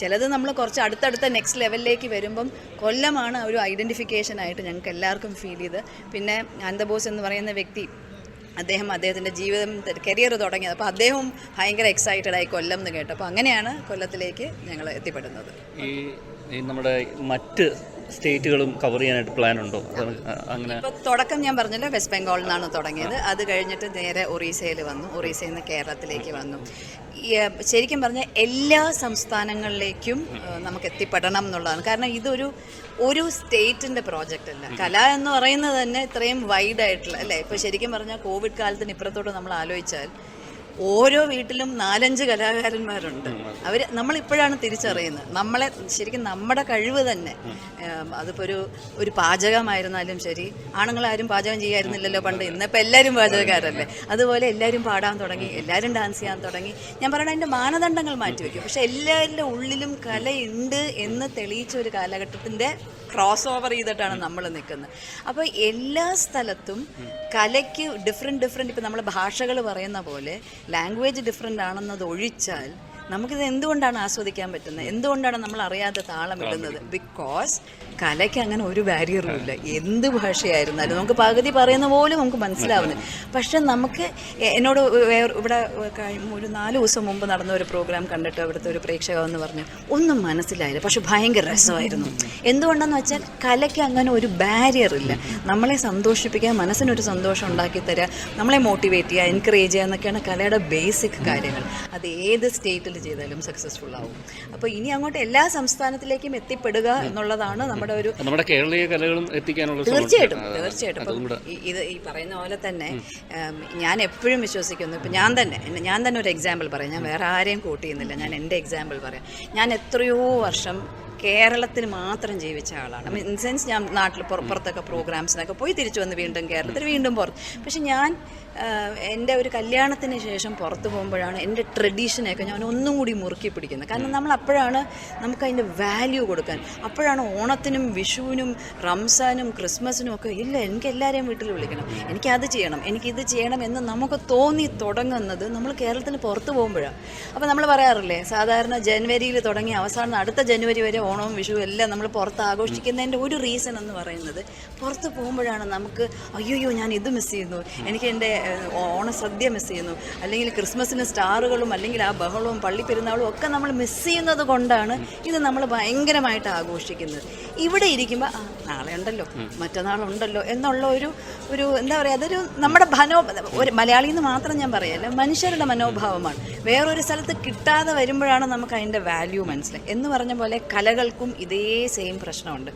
ചിലത് നമ്മൾ കുറച്ച് അടുത്തടുത്ത നെക്സ്റ്റ് ലെവലിലേക്ക് വരുമ്പം കൊല്ലമാണ് ഒരു ഐഡന്റിഫിക്കേഷൻ ആയിട്ട് ഞങ്ങൾക്ക് എല്ലാവർക്കും ഫീൽ ചെയ്ത്. പിന്നെ അനന്തബോസ് എന്ന് പറയുന്ന വ്യക്തി അദ്ദേഹം അദ്ദേഹത്തിന്റെ ജീവിതം കരിയർ തുടങ്ങിയത് അപ്പോൾ അദ്ദേഹവും ഭയങ്കര എക്സൈറ്റഡ് ആയി കൊല്ലം എന്ന് കേട്ടു അപ്പോൾ അങ്ങനെയാണ് കൊല്ലത്തിലേക്ക് ഞങ്ങൾ എത്തിപ്പെടുന്നത്. ഈ നമ്മുടെ മറ്റ് സ്റ്റേറ്റുകളും കവർ ചെയ്യാനായിട്ട് പ്ലാൻ ഉണ്ടോ? അങ്ങനെ തുടക്കം ഞാൻ പറഞ്ഞല്ലോ വെസ്റ്റ് ബംഗാളിൽ നിന്നാണ് തുടങ്ങിയത്. അത് കഴിഞ്ഞിട്ട് നേരെ ഒറീസയിൽ വന്നു. ഒറീസയിൽ നിന്ന് കേരളത്തിലേക്ക് വന്നു. ശരിക്കും പറഞ്ഞാൽ എല്ലാ സംസ്ഥാനങ്ങളിലേക്കും നമുക്ക് എത്തിപ്പെടണം എന്നുള്ളതാണ്. കാരണം ഇതൊരു ഒരു സ്റ്റേറ്റിന്റെ പ്രോജക്റ്റ് അല്ല. കല എന്ന് പറയുന്നത് തന്നെ ഇത്രയും വൈഡ് ആയിട്ടുള്ള അല്ലേ? ഇപ്പോൾ ശരിക്കും പറഞ്ഞാൽ കോവിഡ് കാലത്തിന് ഇപ്പുറത്തോട്ട് നമ്മൾ ആലോചിച്ചാൽ ഓരോ വീട്ടിലും നാലഞ്ച് കലാകാരന്മാരുണ്ട്. അവർ നമ്മളിപ്പോഴാണ് തിരിച്ചറിയുന്നത്. നമ്മളെ ശരിക്കും നമ്മുടെ കഴിവ് തന്നെ. അതിപ്പോ അതിപ്പോൾ ഒരു ഒരു പാചകമായിരുന്നാലും ശരി ആണുങ്ങളാരും പാചകം ചെയ്യായിരുന്നില്ലല്ലോ പണ്ട്. ഇന്നിപ്പോൾ എല്ലാവരും പാചകക്കാരല്ലേ? അതുപോലെ എല്ലാവരും പാടാൻ തുടങ്ങി എല്ലാവരും ഡാൻസ് ചെയ്യാൻ തുടങ്ങി. ഞാൻ പറയണ അതിന്റെ മാനദണ്ഡങ്ങൾ മാറ്റിവെക്കും. പക്ഷെ എല്ലാവരുടെ ഉള്ളിലും കലയുണ്ട് എന്ന് തെളിയിച്ച ഒരു കാലഘട്ടത്തിന്റെ ക്രോസ് ഓവർ ചെയ്തിട്ടാണ് നമ്മൾ നിൽക്കുന്നത് അപ്പോൾ എല്ലാ സ്ഥലത്തും കലയ്ക്ക് ഡിഫറെന്റ് ഡിഫറെന്റ് ഇപ്പം നമ്മൾ ഭാഷകൾ പറയുന്ന പോലെ ലാംഗ്വേജ് ഡിഫറെന്റ് ആണെന്നത് ഒഴിച്ചാൽ നമുക്കിത് എന്തുകൊണ്ടാണ് ആസ്വദിക്കാൻ പറ്റുന്നത്? എന്തുകൊണ്ടാണ് നമ്മൾ അറിയാതെ താളം ഇടുന്നത്? ബിക്കോസ് കലയ്ക്ക് അങ്ങനെ ഒരു ബാരിയറും ഇല്ല. എന്ത് ഭാഷയായിരുന്നാലും നമുക്ക് പകുതി പറയുന്ന പോലും നമുക്ക് മനസ്സിലാവുന്നത്. പക്ഷെ നമുക്ക് എന്നോട് ഇവിടെ ഒരു നാല് ദിവസം മുമ്പ് നടന്ന ഒരു പ്രോഗ്രാം കണ്ടിട്ട് അവിടുത്തെ ഒരു പ്രേക്ഷക എന്ന് പറഞ്ഞു ഒന്നും മനസ്സിലായില്ല. പക്ഷെ ഭയങ്കര രസമായിരുന്നു. എന്തുകൊണ്ടെന്ന് വെച്ചാൽ കലയ്ക്ക് അങ്ങനെ ഒരു ബാരിയർ ഇല്ല. നമ്മളെ സന്തോഷിപ്പിക്കാൻ മനസ്സിനൊരു സന്തോഷം ഉണ്ടാക്കി തരിക നമ്മളെ മോട്ടിവേറ്റ് ചെയ്യുക എൻകറേജ് ചെയ്യുക എന്നൊക്കെയാണ് കലയുടെ ബേസിക് കാര്യങ്ങൾ. അത് ഏത് സ്റ്റേറ്റിൽ ചെയ്താലും സക്സസ്ഫുൾ ആവും. അപ്പോൾ ഇനി അങ്ങോട്ട് എല്ലാ സംസ്ഥാനത്തിലേക്കും എത്തിപ്പെടുക എന്നുള്ളതാണ് നമ്മുടെ ഒരു നമ്മുടെ കേരളീയ കലകളും എത്തിക്കാനുള്ള. തീർച്ചയായിട്ടും തീർച്ചയായിട്ടും. ഇപ്പം ഇത് ഈ പറയുന്ന പോലെ തന്നെ ഞാൻ എപ്പോഴും വിശ്വസിക്കുന്നു. ഇപ്പം ഞാൻ തന്നെ ഞാൻ തന്നെ ഒരു എക്സാമ്പിൾ പറയാം. ഞാൻ വേറെ ആരെയും കൂട്ട് ചെയ്യുന്നില്ല. ഞാൻ എന്റെ എക്സാമ്പിൾ പറയാം. ഞാൻ എത്രയോ വർഷം കേരളത്തിൽ മാത്രം ജീവിച്ച ആളാണ്. ഇൻ സെൻസ് ഞാൻ നാട്ടിൽ പുറപ്പുറത്തൊക്കെ പ്രോഗ്രാംസിനൊക്കെ പോയി തിരിച്ചു വന്ന് വീണ്ടും കേരളത്തിൽ വീണ്ടും പുറത്ത്. പക്ഷെ ഞാൻ എന്റെ ഒരു കല്യാണത്തിന് ശേഷം പുറത്ത് പോകുമ്പോഴാണ് എന്റെ ട്രഡീഷനെയൊക്കെ ഞാൻ ഒന്നും കൂടി മുറുക്കി പിടിക്കുന്നത്. കാരണം നമ്മൾ അപ്പോഴാണ് നമുക്ക് അതിന്റെ വാല്യൂ കൊടുക്കാൻ. അപ്പോഴാണ് ഓണത്തിനും വിഷുവിനും റംസാനും ക്രിസ്മസിനും ഒക്കെ ഇല്ല എനിക്ക് എല്ലാവരെയും വീട്ടിൽ വിളിക്കണം. എനിക്ക് അത് ചെയ്യണം എനിക്ക് ഇത് ചെയ്യണം എന്ന് നമുക്ക് തോന്നി തുടങ്ങുന്നത് നമ്മൾ കേരളത്തിന് പുറത്തു പോകുമ്പോഴാണ് അപ്പോൾ നമ്മൾ പറയാറില്ലേ സാധാരണ ജനുവരിയിൽ തുടങ്ങി അവസാനം അടുത്ത ജനുവരി വരെ ഓണവും വിഷുവും എല്ലാം നമ്മൾ പുറത്ത് ആഘോഷിക്കുന്നതിന്റെ ഒരു റീസൺ എന്ന് പറയുന്നത് പുറത്ത് പോകുമ്പോഴാണ് നമുക്ക് അയ്യോ ഞാൻ ഇത് മിസ് ചെയ്യുന്നു. എനിക്ക് എന്റെ ഓണസദ്യ മിസ് ചെയ്യുന്നു. അല്ലെങ്കിൽ ക്രിസ്മസിന് സ്റ്റാറുകളും അല്ലെങ്കിൽ ആ ബഹളവും പള്ളിപ്പെരുന്നാളും ഒക്കെ നമ്മൾ മിസ് ചെയ്യുന്നത് കൊണ്ടാണ് ഇത് നമ്മൾ ഭയങ്കരമായിട്ട് ആഘോഷിക്കുന്നത്. ഇവിടെ ഇരിക്കുമ്പോൾ ആ നാളെ ഉണ്ടല്ലോ മറ്റന്നാളുണ്ടല്ലോ എന്നുള്ള ഒരു ഒരു എന്താ പറയുക അതൊരു നമ്മുടെ മനോ ഒരു മലയാളി എന്ന് മാത്രം ഞാൻ പറയല്ല മനുഷ്യരുടെ മനോഭാവമാണ്. വേറൊരു സ്ഥലത്ത് കിട്ടാതെ വരുമ്പോഴാണ് നമുക്ക് അതിന്റെ വാല്യൂ മനസ്സിലായി. എന്ന് പറഞ്ഞ പോലെ കലകൾക്കും ഇതേ സെയിം പ്രശ്നമുണ്ട്.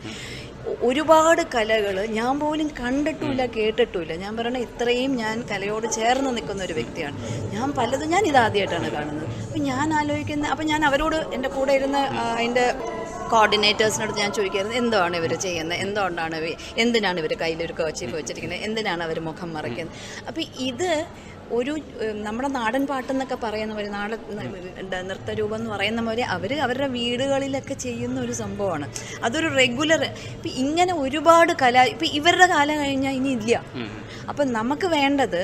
ഒരുപാട് കലകൾ ഞാൻ പോലും കണ്ടിട്ടുമില്ല കേട്ടിട്ടുമില്ല. ഞാൻ പറയണ ഇത്രയും ഞാൻ കലയോട് ചേർന്ന് നിൽക്കുന്ന ഒരു വ്യക്തിയാണ്. ഞാൻ പലതും ഞാൻ ഇതാദ്യമായിട്ടാണ് കാണുന്നത്. അപ്പം ഞാൻ ആലോചിക്കുന്ന അപ്പം ഞാൻ അവരോട് എന്റെ കൂടെ ഇരുന്ന് അതിന്റെ കോർഡിനേറ്റേഴ്സിനോട് ഞാൻ ചോദിക്കായിരുന്നു എന്താണ് ഇവർ ചെയ്യുന്നത്? എന്തുകൊണ്ടാണ് എന്തിനാണ് ഇവർ കയ്യിലൊരു കോച്ചി വെച്ചിരിക്കുന്നത്? എന്തിനാണ് അവർ മുഖം മറയ്ക്കുന്നത്? അപ്പം ഇത് ഒരു നമ്മുടെ നാടൻ പാട്ടെന്നൊക്കെ പറയുന്ന പോലെ നാടൻ നൃത്തരൂപം എന്ന് പറയുന്ന പോലെ അവർ അവരുടെ വീടുകളിലൊക്കെ ചെയ്യുന്ന ഒരു സംഭവമാണ്. അതൊരു റെഗുലർ ഇപ്പം ഇങ്ങനെ ഒരുപാട് കല ഇപ്പം ഇവരുടെ കാലം കഴിഞ്ഞാൽ ഇനി ഇല്ല. അപ്പം നമുക്ക് വേണ്ടത്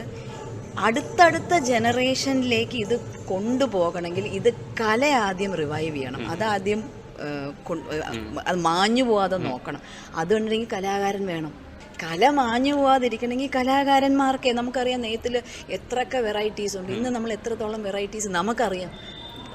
അടുത്തടുത്ത ജനറേഷനിലേക്ക് ഇത് കൊണ്ടുപോകണമെങ്കിൽ ഇത് കല ആദ്യം റിവൈവ് ചെയ്യണം. അതാദ്യം അത് മാഞ്ഞു പോവാതെ നോക്കണം. അതുണ്ടെങ്കിൽ കലാകാരൻ വേണം. കല മാഞ്ഞു പോവാതിരിക്കണമെങ്കിൽ കലാകാരന്മാർക്ക് നമുക്കറിയാം നെയ്ത്തിൽ എത്രയൊക്കെ വെറൈറ്റീസ് ഉണ്ട്. ഇന്ന് നമ്മൾ എത്രത്തോളം വെറൈറ്റീസ് നമുക്കറിയാം.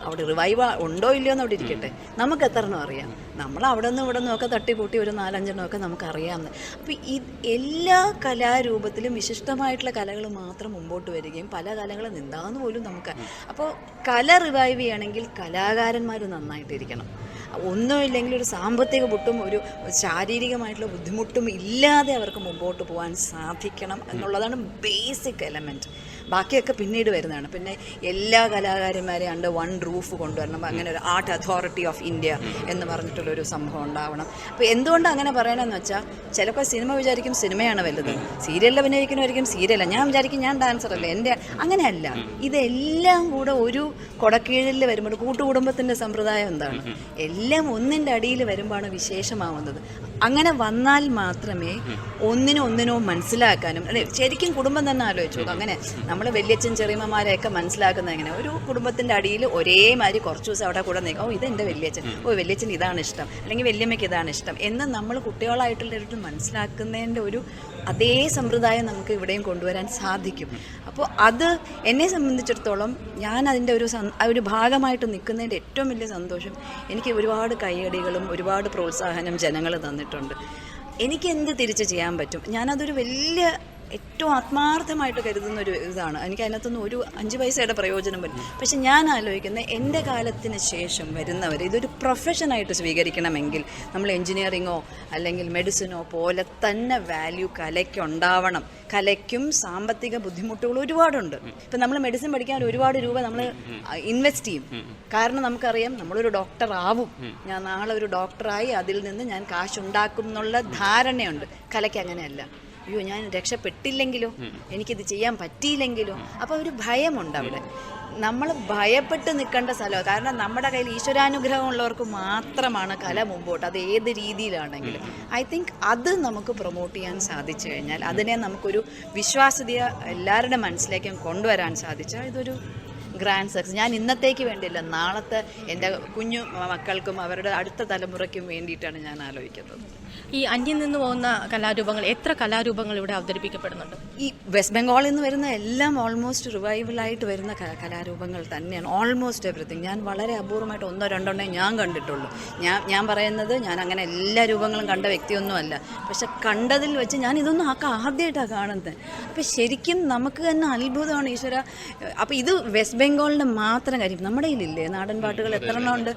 അവിടെ റിവൈവ് ഉണ്ടോ ഇല്ലയോ എന്ന് അവിടെ ഇരിക്കട്ടെ. നമുക്ക് എത്ര എണ്ണം അറിയാം. നമ്മൾ അവിടെ നിന്ന് ഇവിടെ നിന്നൊക്കെ തട്ടിക്കൂട്ടി ഒരു നാലഞ്ചെണ്ണമൊക്കെ നമുക്കറിയാമെന്ന് അപ്പോൾ ഈ എല്ലാ കലാരൂപത്തിലും വിശിഷ്ടമായിട്ടുള്ള കലകൾ മാത്രം മുമ്പോട്ട് വരികയും പല കലകളും നിന്താന്ന് പോലും നമുക്ക് അപ്പോൾ കല റിവൈവ് ചെയ്യണമെങ്കിൽ കലാകാരന്മാർ നന്നായിട്ടിരിക്കണം. ഒന്നുമില്ലെങ്കിൽ ഒരു സാമ്പത്തിക ബുട്ടും ഒരു ശാരീരികമായിട്ടുള്ള ബുദ്ധിമുട്ടും ഇല്ലാതെ അവർക്ക് മുമ്പോട്ട് പോകാൻ സാധിക്കണം എന്നുള്ളതാണ് ബേസിക് എലമെന്റ് ബാക്കിയൊക്കെ പിന്നീട് വരുന്നതാണ്. പിന്നെ എല്ലാ കലാകാരന്മാരെയും അണ്ട് വൺ റൂഫ് കൊണ്ടുവരണം. അങ്ങനെ ഒരു ആർട്ട് അതോറിറ്റി ഓഫ് ഇന്ത്യ എന്ന് പറഞ്ഞിട്ടുള്ളൊരു സംഭവം ഉണ്ടാവണം. അപ്പോൾ എന്തുകൊണ്ട് അങ്ങനെ പറയണമെന്ന് വെച്ചാൽ ചിലപ്പോൾ സിനിമ വിചാരിക്കും സിനിമയാണ് വലുത്. സീരിയലിൽ അഭിനയിക്കുന്നവരിക്കും സീരിയലാണ് ഞാൻ വിചാരിക്കും ഞാൻ ഡാൻസർ അല്ലേ എന്റെ അങ്ങനെയല്ല. ഇതെല്ലാം കൂടെ ഒരു കൊടക്കീഴിൽ വരുമ്പോൾ കൂട്ടുകുടുംബത്തിന്റെ സമ്പ്രദായം എന്താണ്? എല്ലാം ഒന്നിന്റെ അടിയിൽ വരുമ്പോഴാണ് വിശേഷമാവുന്നത്. അങ്ങനെ വന്നാൽ മാത്രമേ ഒന്നിനും ഒന്നിനോ മനസ്സിലാക്കാനും അല്ലെ? ശരിക്കും കുടുംബം തന്നെ ആലോചിച്ചു അങ്ങനെ നമ്മൾ വലിയച്ഛൻ ചെറിയമ്മമാരെയൊക്കെ മനസ്സിലാക്കുന്നത് എങ്ങനെ? ഒരു കുടുംബത്തിന്റെ അടിയിൽ ഒരേമാതിരി കുറച്ച് ദിവസം അവിടെ കൂടെ നിൽക്കും. ഓ ഇതെന്റെ വലിയച്ഛൻ. ഓ വലിയച്ഛൻ ഇതാണ് ഇഷ്ടം. അല്ലെങ്കിൽ വലിയമ്മയ്ക്ക് ഇതാണ് ഇഷ്ടം. എന്ന് നമ്മൾ കുട്ടികളായിട്ടുള്ളവരോട് മനസ്സിലാക്കുന്നതിന്റെ ഒരു അതേ സമ്പ്രദായം നമുക്ക് ഇവിടെയും കൊണ്ടുവരാൻ സാധിക്കും. അപ്പോൾ അത് എന്നെ സംബന്ധിച്ചിടത്തോളം ഞാൻ അതിന്റെ ഒരു ഒരു ഭാഗമായിട്ട് നിൽക്കുന്നതിന്റെ ഏറ്റവും വലിയ സന്തോഷം എനിക്ക് ഒരുപാട് കൈയടികളും ഒരുപാട് പ്രോത്സാഹനം ജനങ്ങൾ തന്നിട്ടുണ്ട്. എനിക്ക് എന്ത് തിരിച്ച് ചെയ്യാൻ പറ്റും? ഞാനതൊരു വലിയ ഏറ്റവും ആത്മാർത്ഥമായിട്ട് കരുതുന്ന ഒരു ഇതാണ്. എനിക്ക് അതിനകത്തൊന്നും ഒരു അഞ്ച് പൈസയുടെ പ്രയോജനം വരും പക്ഷെ ഞാൻ ആലോചിക്കുന്നത് എന്റെ കാലത്തിന് ശേഷം വരുന്നവർ ഇതൊരു പ്രൊഫഷനായിട്ട് സ്വീകരിക്കണമെങ്കിൽ നമ്മൾ എൻജിനീയറിങ്ങോ അല്ലെങ്കിൽ മെഡിസിനോ പോലെ തന്നെ വാല്യൂ കലയ്ക്കുണ്ടാവണം. കലയ്ക്കും സാമ്പത്തിക ബുദ്ധിമുട്ടുകൾ ഒരുപാടുണ്ട്. ഇപ്പം നമ്മൾ മെഡിസിൻ പഠിക്കാൻ ഒരുപാട് രൂപ നമ്മൾ ഇൻവെസ്റ്റ് ചെയ്യും. കാരണം നമുക്കറിയാം നമ്മളൊരു ഡോക്ടർ ആവും. ഞാൻ നാളെ ഒരു ഡോക്ടറായി അതിൽ നിന്ന് ഞാൻ കാശുണ്ടാക്കും എന്നുള്ള ധാരണയുണ്ട്. കലയ്ക്ക് അങ്ങനെയല്ല. അയ്യോ ഞാൻ രക്ഷപ്പെട്ടില്ലെങ്കിലോ എനിക്കിത് ചെയ്യാൻ പറ്റിയില്ലെങ്കിലോ. അപ്പോൾ ഒരു ഭയമുണ്ട് അവിടെ. നമ്മൾ ഭയപ്പെട്ട് നിൽക്കേണ്ട സ്ഥലമാണ്. കാരണം നമ്മുടെ കയ്യിൽ ഈശ്വരാനുഗ്രഹം ഉള്ളവർക്ക് മാത്രമാണ് കല മുമ്പോട്ട്. അത് ഏത് രീതിയിലാണെങ്കിലും. ഐ തിങ്ക് അത് നമുക്ക് പ്രൊമോട്ട് ചെയ്യാൻ സാധിച്ചു കഴിഞ്ഞാൽ അതിനെ നമുക്കൊരു വിശ്വാസ്യത എല്ലാവരുടെ മനസ്സിലേക്കും കൊണ്ടുവരാൻ സാധിച്ചാൽ ഇതൊരു ഗ്രാൻഡ് സക്സസ് ഞാൻ ഇന്നത്തേക്ക് വേണ്ടിയില്ല നാളത്തെ എന്റെ കുഞ്ഞു മക്കൾക്കും അവരുടെ അടുത്ത തലമുറയ്ക്കും വേണ്ടിയിട്ടാണ് ഞാൻ ആലോചിക്കുന്നത്. ഈ അന്യം നിന്ന് പോകുന്ന കലാരൂപങ്ങൾ എത്ര കലാരൂപങ്ങൾ ഇവിടെ അവതരിപ്പിക്കപ്പെടുന്നുണ്ട്? ഈ വെസ്റ്റ് ബംഗാളിൽ നിന്ന് വരുന്ന എല്ലാം ഓൾമോസ്റ്റ് റിവൈവലായിട്ട് വരുന്ന കലാരൂപങ്ങൾ തന്നെയാണ്. ഓൾമോസ്റ്റ് എവറിത്തിങ് ഞാൻ വളരെ അപൂർവമായിട്ട് ഒന്നോ രണ്ടെണ്ണേ ഞാൻ കണ്ടിട്ടുള്ളൂ. ഞാൻ ഞാൻ പറയുന്നത് ഞാൻ അങ്ങനെ എല്ലാ രൂപങ്ങളും കണ്ട വ്യക്തിയൊന്നുമല്ല. പക്ഷെ കണ്ടതിൽ വെച്ച് ഞാൻ ഇതൊന്നും ആക്ക ആദ്യമായിട്ടാണ് കാണുന്നത്. അപ്പം ശരിക്കും നമുക്ക് തന്നെ അത്ഭുതമാണ് ഈശ്വര. അപ്പം ഇത് വെസ്റ്റ് ബംഗാളിന്റെ മാത്രം കാര്യം. നമ്മുടെ കയ്യിലില്ലേ? നാടൻ പാട്ടുകൾ എത്ര എണ്ണം ഉണ്ട്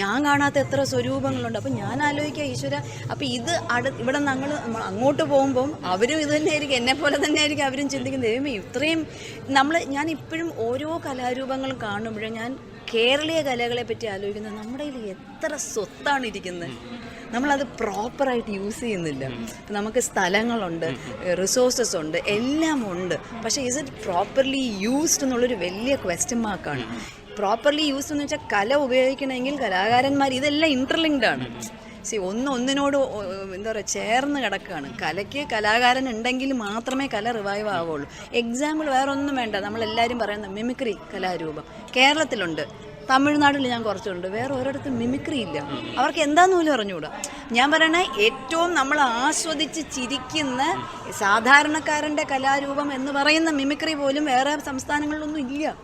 ഞാൻ കാണാത്ത എത്ര സ്വരൂപങ്ങളുണ്ട്? അപ്പം ഞാൻ ആലോചിക്കുക ഈശ്വര. അപ്പോൾ ഇത് അടു ഇവിടെ ഞങ്ങൾ അങ്ങോട്ട് പോകുമ്പം അവരും ഇത് തന്നെയായിരിക്കും എന്നെ പോലെ തന്നെയായിരിക്കും അവരും ചിന്തിക്കുന്നത്. ദൈവമേ ഇത്രയും നമ്മൾ ഞാൻ ഇപ്പോഴും ഓരോ കലാരൂപങ്ങളും കാണുമ്പോഴും ഞാൻ കേരളീയ കലകളെ പറ്റി ആലോചിക്കുന്നത് നമ്മുടെ കയ്യിൽ എത്ര സ്വത്താണ് ഇരിക്കുന്നത്. നമ്മളത് പ്രോപ്പറായിട്ട് യൂസ് ചെയ്യുന്നില്ല. നമുക്ക് സ്ഥലങ്ങളുണ്ട് റിസോഴ്സസ് ഉണ്ട് എല്ലാം ഉണ്ട്. പക്ഷേ ഇസ് ഇറ്റ് പ്രോപ്പർലി യൂസ്ഡ് എന്നുള്ളൊരു വലിയ ക്വസ്റ്റ്യൻ മാർക്കാണ് പ്രോപ്പർലി യൂസ് എന്ന് വെച്ചാൽ കല ഉപയോഗിക്കണമെങ്കിൽ കലാകാരന്മാർ ഇതെല്ലാം ഇന്റർലിങ്ക്ഡ് ആണ്. സി ഒന്ന് ഒന്നിനോട് എന്താ പറയുക ചേർന്ന് കിടക്കുകയാണ്. കലയ്ക്ക് കലാകാരൻ ഉണ്ടെങ്കിൽ മാത്രമേ കല റിവൈവ് ആവുള്ളൂ എക്സാമ്പിൾ വേറെ ഒന്നും വേണ്ട. നമ്മളെല്ലാവരും പറയുന്ന മിമിക്രി കലാരൂപം. കേരളത്തിലുണ്ട്. തമിഴ്നാട്ടിൽ ഞാൻ കുറച്ചുണ്ട്. വേറെ ഒരിടത്തും മിമിക്രി ഇല്ല. അവർക്ക് എന്താന്ന് പോലും അറിഞ്ഞുകൂടാ. ഞാൻ പറയണേ ഏറ്റവും നമ്മൾ ആസ്വദിച്ച് ചിരിക്കുന്ന സാധാരണക്കാരന്റെ കലാരൂപം എന്ന് പറയുന്ന മിമിക്രി പോലും വേറെ സംസ്ഥാനങ്ങളിലൊന്നും ഇല്ല.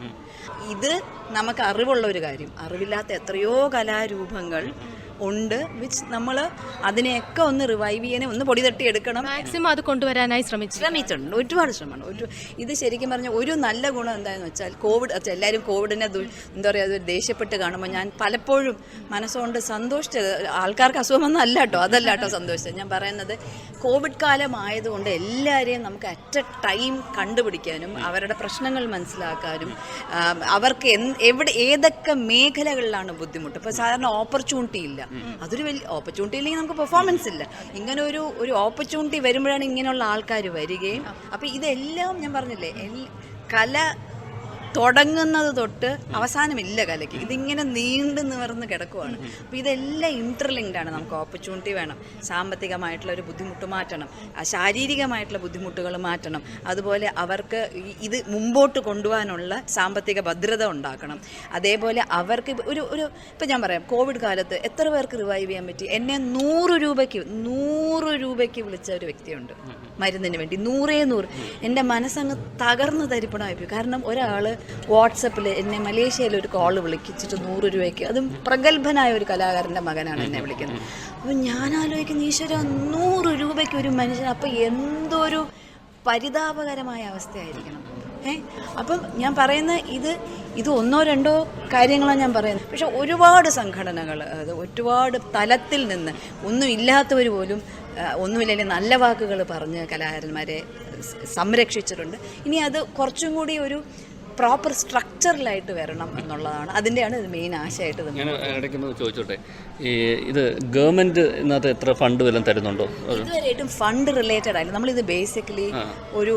ഇത് നമുക്ക് അറിവുള്ള ഒരു കാര്യം. അറിവില്ലാത്ത എത്രയോ കലാരൂപങ്ങൾ ഉണ്ട് വിച്ച് നമ്മൾ അതിനെയൊക്കെ ഒന്ന് റിവൈവ് ചെയ്യാനും ഒന്ന് പൊടി തട്ടി എടുക്കണം. മാക്സിമം അത് കൊണ്ടുവരാനായി ശ്രമിച്ചു. ശ്രമിച്ചിട്ടുണ്ട്. ഒരുപാട് ശ്രമമാണ്. ഒരു ഇത് ശരിക്കും പറഞ്ഞാൽ ഒരു നല്ല ഗുണം എന്താണെന്ന് വെച്ചാൽ കോവിഡ് എല്ലാവരും കോവിഡിനെ എന്താ പറയുക അത് ദേഷ്യപ്പെട്ട് കാണുമ്പോൾ ഞാൻ പലപ്പോഴും മനസ്സുകൊണ്ട് സന്തോഷിച്ചത് ആൾക്കാർക്ക് അസുഖമൊന്നും അല്ല കേട്ടോ അതല്ല കേട്ടോ സന്തോഷിച്ചത്. ഞാൻ പറയുന്നത് കോവിഡ് കാലമായതുകൊണ്ട് എല്ലാവരെയും നമുക്ക് അറ്റ് എ ടൈം കണ്ടുപിടിക്കാനും അവരുടെ പ്രശ്നങ്ങൾ മനസ്സിലാക്കാനും അവർക്ക് എവിടെ ഏതൊക്കെ മേഖലകളിലാണ് ബുദ്ധിമുട്ട്? ഇപ്പോൾ സാധാരണ ഓപ്പർച്യൂണിറ്റി ഇല്ല. അതൊരു വലിയ ഓപ്പർച്യൂണിറ്റി ഇല്ലെങ്കിൽ നമുക്ക് പെർഫോമൻസ് ഇല്ല. ഇങ്ങനെ ഒരു ഒരു ഓപ്പർച്യൂണിറ്റി വരുമ്പോഴാണ് ഇങ്ങനെയുള്ള ആൾക്കാർ വരികയും. അപ്പോൾ ഇതെല്ലാം ഞാൻ പറഞ്ഞില്ലേ കല തുടങ്ങുന്നത് തൊട്ട് അവസാനമില്ല കലയ്ക്ക്. ഇതിങ്ങനെ നീണ്ടു നിവർന്ന് കിടക്കുവാണ്. അപ്പോൾ ഇതെല്ലാം ഇന്റർലിങ്ക്ഡ് ആണ്. നമുക്ക് ഓപ്പർച്യൂണിറ്റി വേണം. സാമ്പത്തികമായിട്ടുള്ള ഒരു ബുദ്ധിമുട്ട് മാറ്റണം. ആ ശാരീരികമായിട്ടുള്ള ബുദ്ധിമുട്ടുകൾ മാറ്റണം. അതുപോലെ അവർക്ക് ഇത് മുമ്പോട്ട് കൊണ്ടുപോകാനുള്ള സാമ്പത്തിക ഭദ്രത ഉണ്ടാക്കണം. അതേപോലെ അവർക്ക് ഒരു ഒരു ഇപ്പം ഞാൻ പറയാം. കോവിഡ് കാലത്ത് എത്ര പേർക്ക് റിവൈവ് ചെയ്യാൻ പറ്റി? എന്നെ നൂറ് രൂപയ്ക്ക് നൂറ് രൂപയ്ക്ക് വിളിച്ച ഒരു വ്യക്തിയുണ്ട്. മരുന്നിന് വേണ്ടി. നൂറേ നൂറ്. എന്റെ മനസ്സങ്ങ് തകർന്ന് തരിപ്പണമായിപ്പോയി. കാരണം ഒരാൾ വാട്സപ്പിൽ എന്നെ മലേഷ്യയിൽ ഒരു കോൾ വിളിച്ചിട്ട് നൂറ് രൂപയ്ക്ക്. അതും പ്രഗത്ഭനായ ഒരു കലാകാരന്റെ മകനാണ് എന്നെ വിളിക്കുന്നത്. അപ്പം ഞാൻ ആലോചിക്കുന്ന ഈശ്വര നൂറ് രൂപയ്ക്ക് ഒരു മനുഷ്യൻ അപ്പം എന്തൊരു പരിതാപകരമായ അവസ്ഥയായിരിക്കണം. ഏ? അപ്പം ഞാൻ പറയുന്ന ഇത് ഇത് ഒന്നോ രണ്ടോ കാര്യങ്ങളാണ് ഞാൻ പറയുന്നത്. പക്ഷെ ഒരുപാട് സംഘടനകൾ അത് ഒരുപാട് തലത്തിൽ നിന്ന് ഒന്നും ഇല്ലാത്തവർ പോലും ഒന്നുമില്ലെങ്കിൽ നല്ല വാക്കുകൾ പറഞ്ഞ് കലാകാരന്മാരെ സംരക്ഷിച്ചിട്ടുണ്ട്. ഇനി അത് കുറച്ചും കൂടി ഒരു പ്രോപ്പർ സ്ട്രക്ചറിലായിട്ട് വരണം എന്നുള്ളതാണ്. അതിന്റെയാണ് ഇത് മെയിൻ ആശയമായിട്ട് ഞാൻ ചോദിച്ചോട്ടെ. ഈ ഇത് ഗവൺമെന്റ് ഇന്നത്തെ എത്ര ഫണ്ട് വല്ലതും തരുന്നുണ്ടോ? ഇതുവരെയായിട്ടും ഫണ്ട് റിലേറ്റഡ് ആയില്ല. നമ്മളിത് ബേസിക്കലി ഒരു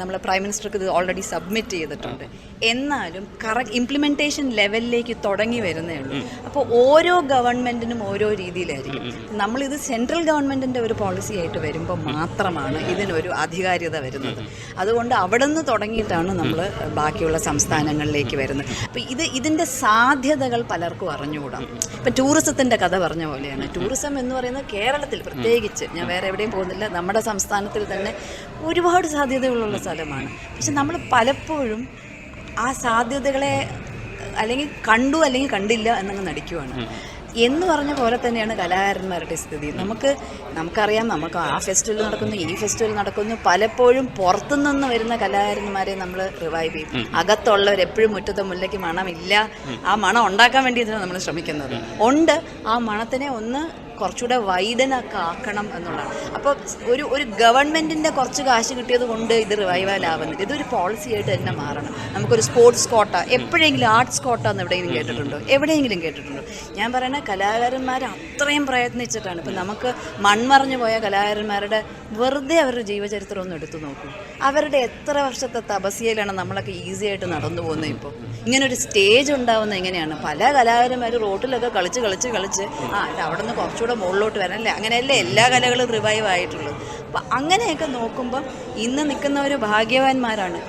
നമ്മൾ പ്രൈം മിനിസ്റ്റർക്ക് ഇത് ഓൾറെഡി സബ്മിറ്റ് ചെയ്തിട്ടുണ്ട്. എന്നാലും കറക്റ്റ് ഇംപ്ലിമെന്റേഷൻ ലെവലിലേക്ക് തുടങ്ങി വരുന്നേ ഉള്ളൂ. അപ്പോൾ ഓരോ ഗവൺമെന്റിനും ഓരോ രീതിയിലായിരിക്കും. നമ്മളിത് സെൻട്രൽ ഗവൺമെന്റിന്റെ ഒരു പോളിസി ആയിട്ട് വരുമ്പോൾ മാത്രമാണ് ഇതിനൊരു ആധികാരികത വരുന്നത്. അതുകൊണ്ട് അവിടെ നിന്ന് തുടങ്ങിയിട്ടാണ് നമ്മൾ ബാക്കിയുള്ള സംസ്ഥാനങ്ങളിലേക്ക് വരുന്നത്. അപ്പോൾ ഇത് ഇതിന്റെ സാധ്യതകൾ പലർക്കും അറിഞ്ഞുകൂടാ. ഇപ്പം ടൂറിസത്തിന്റെ കഥ പറഞ്ഞ പോലെയാണ്. ടൂറിസം എന്ന് പറയുന്നത് കേരളത്തിൽ പ്രത്യേകിച്ച് ഞാൻ വേറെ എവിടെയും പോകുന്നില്ല. നമ്മുടെ സംസ്ഥാനത്തിൽ തന്നെ ഒരുപാട് സാധ്യതകളുള്ള സ്ഥലമാണ്. പക്ഷെ നമ്മൾ പലപ്പോഴും ആ സാധ്യതകളെ അല്ലെങ്കിൽ കണ്ടു അല്ലെങ്കിൽ കണ്ടില്ല എന്നങ്ങ് നടിക്കുവാണ്. എന്ന് പറഞ്ഞ പോലെ തന്നെയാണ് കലാകാരന്മാരുടെ സ്ഥിതി. നമുക്ക് നമുക്കറിയാം നമുക്ക് ആ ഫെസ്റ്റിവൽ നടക്കുന്നു ഈ ഫെസ്റ്റിവൽ നടക്കുന്നു. പലപ്പോഴും പുറത്തുനിന്ന് വരുന്ന കലാകാരന്മാരെ നമ്മൾ റിവൈവ് ചെയ്യും. അകത്തുള്ളവർ എപ്പോഴും മുറ്റത്തെ മുല്ലയ്ക്ക് മണമില്ല. ആ മണം ഉണ്ടാക്കാൻ വേണ്ടിയിട്ടാണ് നമ്മൾ ശ്രമിക്കുന്നത്. ഉണ്ട്. ആ മണത്തിനെ ഒന്ന് കുറച്ചുകൂടെ വൈഡനൊക്കെ ആക്കണം എന്നുള്ളതാണ്. അപ്പോൾ ഒരു ഒരു ഗവൺമെന്റിന്റെ കുറച്ച് കാശ് കിട്ടിയത് കൊണ്ട് ഇത് റിവൈവൽ ആവുന്നില്ല ഇതൊരു പോളിസി ആയിട്ട് തന്നെ മാറണം. നമുക്കൊരു സ്പോർട്സ് കോട്ട എപ്പോഴെങ്കിലും ആർട്സ് കോട്ട എന്ന് എവിടെയെങ്കിലും കേട്ടിട്ടുണ്ടോ? എവിടെയെങ്കിലും കേട്ടിട്ടുണ്ടോ? ഞാൻ പറയുന്ന കലാകാരന്മാർ അത്രയും പ്രയത്നിച്ചിട്ടാണ്. ഇപ്പം നമുക്ക് മൺമറഞ്ഞു പോയ കലാകാരന്മാരുടെ വെറുതെ അവരുടെ ജീവചരിത്രം ഒന്ന് എടുത്തു നോക്കൂ. അവരുടെ എത്ര വർഷത്തെ തപസ്യയിലാണ് നമ്മളൊക്കെ ഈസി ആയിട്ട് നടന്നു പോകുന്നത് ഇപ്പോൾ ഇങ്ങനൊരു സ്റ്റേജ് ഉണ്ടാവുന്നത് എങ്ങനെയാണ്? പല കലാകാരന്മാർ റോട്ടിലൊക്കെ കളിച്ച് കളിച്ച് കളിച്ച്. ആ അവിടെ നിന്ന് കുറച്ചുകൂടെ മുകളിലോട്ട് വരാൻ അല്ലേ അങ്ങനെയല്ലേ എല്ലാ കലകളും റിവൈവ് ആയിട്ടുള്ളത്? അപ്പം അങ്ങനെയൊക്കെ നോക്കുമ്പം ഇന്ന് നിൽക്കുന്നവർ ഭാഗ്യവാന്മാരാണ്.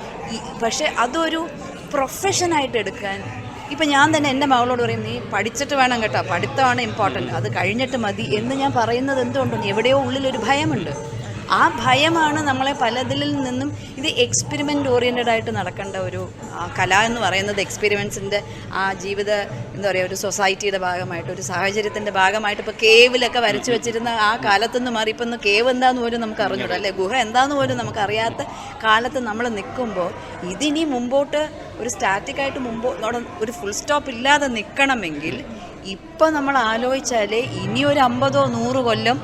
പക്ഷേ അതൊരു പ്രൊഫഷനായിട്ട് എടുക്കാൻ ഇപ്പം ഞാൻ തന്നെ എന്റെ മകളോട് പറയും നീ പഠിച്ചിട്ട് വേണം കേട്ടോ. പഠിത്തമാണ് ഇമ്പോർട്ടന്റ് അത് കഴിഞ്ഞിട്ട് മതി. എന്ന് ഞാൻ പറയുന്നത് എന്തുകൊണ്ടാണ് എവിടെയോ ഉള്ളിലൊരു ഭയമുണ്ട്. ആ ഭയമാണ് നമ്മളെ പലതിൽ നിന്നും ഇത് എക്സ്പെരിമെന്റ് ഓറിയന്റഡ് ആയിട്ട് നടക്കേണ്ട ഒരു കല എന്ന് പറയുന്നത് എക്സ്പെരിമെൻസിന്റെ ആ ജീവിത എന്താ പറയുക ഒരു സൊസൈറ്റിയുടെ ഭാഗമായിട്ട് ഒരു സാഹചര്യത്തിന്റെ ഭാഗമായിട്ട് ഇപ്പോൾ കേവിലൊക്കെ വരച്ചു വെച്ചിരുന്ന ആ കാലത്തുനിന്ന് മാറി ഇപ്പം കേവ് എന്താന്ന് പോലും നമുക്ക് അറിഞ്ഞൂടാ അല്ലേ? ഗുഹ എന്താന്ന് പോലും നമുക്കറിയാത്ത കാലത്ത് നമ്മൾ നിൽക്കുമ്പോൾ ഇതിനി മുമ്പോട്ട് ഒരു സ്റ്റാറ്റിക്കായിട്ട് മുമ്പോ ഒരു ഫുൾ സ്റ്റോപ്പ് ഇല്ലാതെ നിൽക്കണമെങ്കിൽ ഇപ്പം നമ്മൾ ആലോചിച്ചാൽ ഇനി ഒരു അമ്പതോ നൂറ് കൊല്ലം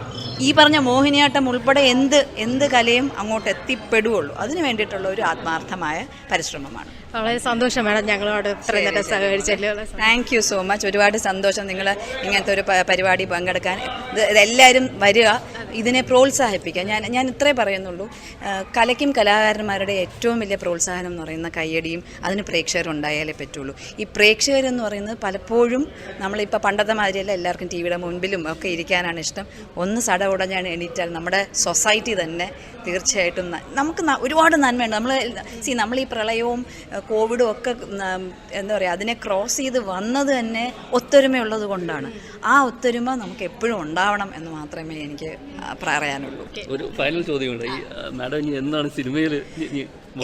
ഈ പറഞ്ഞ മോഹിനിയാട്ടം ഉൾപ്പെടെ എന്ത് എന്ത് കലയും അങ്ങോട്ട് എത്തിപ്പെടുകയുള്ളൂ അതിന് വേണ്ടിയിട്ടുള്ള ഒരു ആത്മാർത്ഥമായ പരിശ്രമമാണ്. വളരെ സന്തോഷം മാഡം ഞങ്ങളോട് ഇത്രയും നേരം സഹകരിച്ചല്ലോ താങ്ക് യു സോ മച്ച് ഒരുപാട് സന്തോഷം നിങ്ങൾ ഇങ്ങനത്തെ ഒരു പരിപാടി പങ്കെടുക്കാൻ. ഇത് ഇതെല്ലാവരും വരിക ഇതിനെ പ്രോത്സാഹിപ്പിക്കുക. ഞാൻ ഞാൻ ഇത്രേ പറയുന്നുള്ളൂ. കലയ്ക്കും കലാകാരന്മാരുടെ ഏറ്റവും വലിയ പ്രോത്സാഹനം എന്ന് പറയുന്ന കയ്യടിയും അതിന് പ്രേക്ഷകരുണ്ടായാലേ പറ്റുള്ളൂ. ഈ പ്രേക്ഷകരെന്ന് പറയുന്നത് പലപ്പോഴും നമ്മളിപ്പോൾ പണ്ടത്തെ മാതിരിയല്ല എല്ലാവർക്കും ടി വിയുടെ മുൻപിലും ഒക്കെ ഇരിക്കാനാണ് ഇഷ്ടം. ഒന്ന് സട ഉടഞ്ഞാണ് എണീറ്റാൽ നമ്മുടെ സൊസൈറ്റി തന്നെ തീർച്ചയായിട്ടും നമുക്ക് ഒരുപാട് നന്മയുണ്ട്. നമ്മൾ സി നമ്മൾ ഈ പ്രളയവും കോവിഡും ഒക്കെ എന്താ പറയുക അതിനെ ക്രോസ് ചെയ്ത് വന്നത് തന്നെ ഒത്തൊരുമയുള്ളത് കൊണ്ടാണ് ആ ഒത്തൊരുമ നമുക്ക് എപ്പോഴും ഉണ്ടാവണം എന്ന് മാത്രമേ എനിക്ക് പറയാനുള്ളൂ. ഒരു ഫൈനൽ ചോദ്യമുണ്ട്. മാഡം ഇനി എന്നാണ് സിനിമയിൽ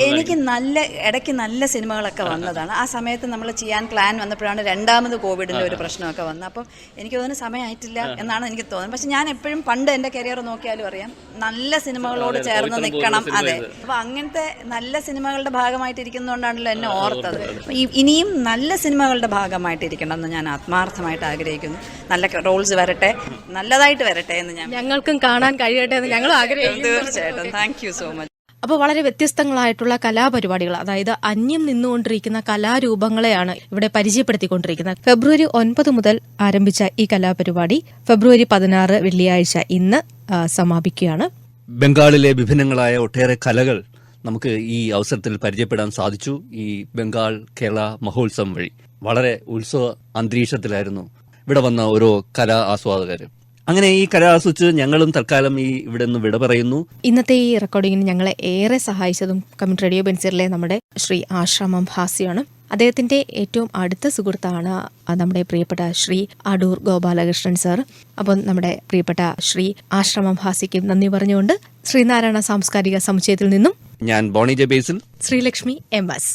എനിക്ക് നല്ല ഇടയ്ക്ക് നല്ല സിനിമകളൊക്കെ വന്നതാണ്. ആ സമയത്ത് നമ്മൾ ചെയ്യാൻ പ്ലാൻ വന്നപ്പോഴാണ് രണ്ടാമത് കോവിഡിന്റെ ഒരു പ്രശ്നമൊക്കെ വന്നത്. അപ്പം എനിക്ക് തോന്നുന്നു സമയമായിട്ടില്ല എന്നാണ് എനിക്ക് തോന്നുന്നത്. പക്ഷെ ഞാൻ എപ്പോഴും പണ്ട് എന്റെ കരിയർ നോക്കിയാലും അറിയാം നല്ല സിനിമകളോട് ചേർന്ന് നിൽക്കണം. അതെ. അപ്പൊ അങ്ങനത്തെ നല്ല സിനിമകളുടെ ഭാഗമായിട്ടിരിക്കുന്നതുകൊണ്ടാണല്ലോ എന്നെ ഓർത്തത്. ഇനിയും നല്ല സിനിമകളുടെ ഭാഗമായിട്ടിരിക്കണം എന്ന് ഞാൻ ആത്മാർത്ഥമായിട്ട് ആഗ്രഹിക്കുന്നു. നല്ല റോൾസ് വരട്ടെ. നല്ലതായിട്ട് വരട്ടെ എന്ന് ഞാൻ ഞങ്ങൾക്കും കാണാൻ കഴിയട്ടെ എന്ന് ഞങ്ങൾ ആഗ്രഹിക്കുന്നു. തീർച്ചയായിട്ടും താങ്ക് യു സോ മച്ച് അപ്പോൾ വളരെ വ്യത്യസ്തങ്ങളായിട്ടുള്ള കലാപരിപാടികൾ അതായത് അന്യം നിന്നുകൊണ്ടിരിക്കുന്ന കലാരൂപങ്ങളെയാണ് ഇവിടെ പരിചയപ്പെടുത്തിക്കൊണ്ടിരിക്കുന്നത്. ഫെബ്രുവരി ഒൻപത് മുതൽ ആരംഭിച്ച ഈ കലാപരിപാടി ഫെബ്രുവരി പതിനാറ് വെള്ളിയാഴ്ച ഇന്ന് സമാപിക്കുകയാണ്. ബംഗാളിലെ വിഭിന്നങ്ങളായ ഒട്ടേറെ കലകൾ നമുക്ക് ഈ അവസരത്തിൽ പരിചയപ്പെടാൻ സാധിച്ചു. ഈ ബംഗാൾ കേരള മഹോത്സവം വഴി. വളരെ ഉത്സവ അന്തരീക്ഷത്തിലായിരുന്നു ഇവിടെ വന്ന ഓരോ കലാ ആസ്വാദകര്. അങ്ങനെ ഈ കല ആസ്വദിച്ച് ഞങ്ങളും തൽക്കാലം ഈ ഇവിടെ നിന്ന് വിട പറയുന്നു. ഇന്നത്തെ ഈ റെക്കോർഡിങ്ങിന് ഞങ്ങളെ ഏറെ സഹായിച്ചതും കമ്മ്യൂണിറ്റി റേഡിയോ ബെൻസിറിലെ നമ്മുടെ ശ്രീ ആശ്രമം ഭാസിയാണ് അദ്ദേഹത്തിന്റെ ഏറ്റവും അടുത്ത സുഹൃത്താണ് നമ്മുടെ പ്രിയപ്പെട്ട ശ്രീ അടൂർ ഗോപാലകൃഷ്ണൻ സാർ അപ്പം നമ്മുടെ പ്രിയപ്പെട്ട ശ്രീ ആശ്രമം ഭാസിക്കും നന്ദി പറഞ്ഞുകൊണ്ട് ശ്രീനാരായണ സാംസ്കാരിക സമുച്ചയത്തിൽ നിന്നും ഞാൻ ബോണി ജബേസിൽ ബേസിൽ. Sreelakshmi M S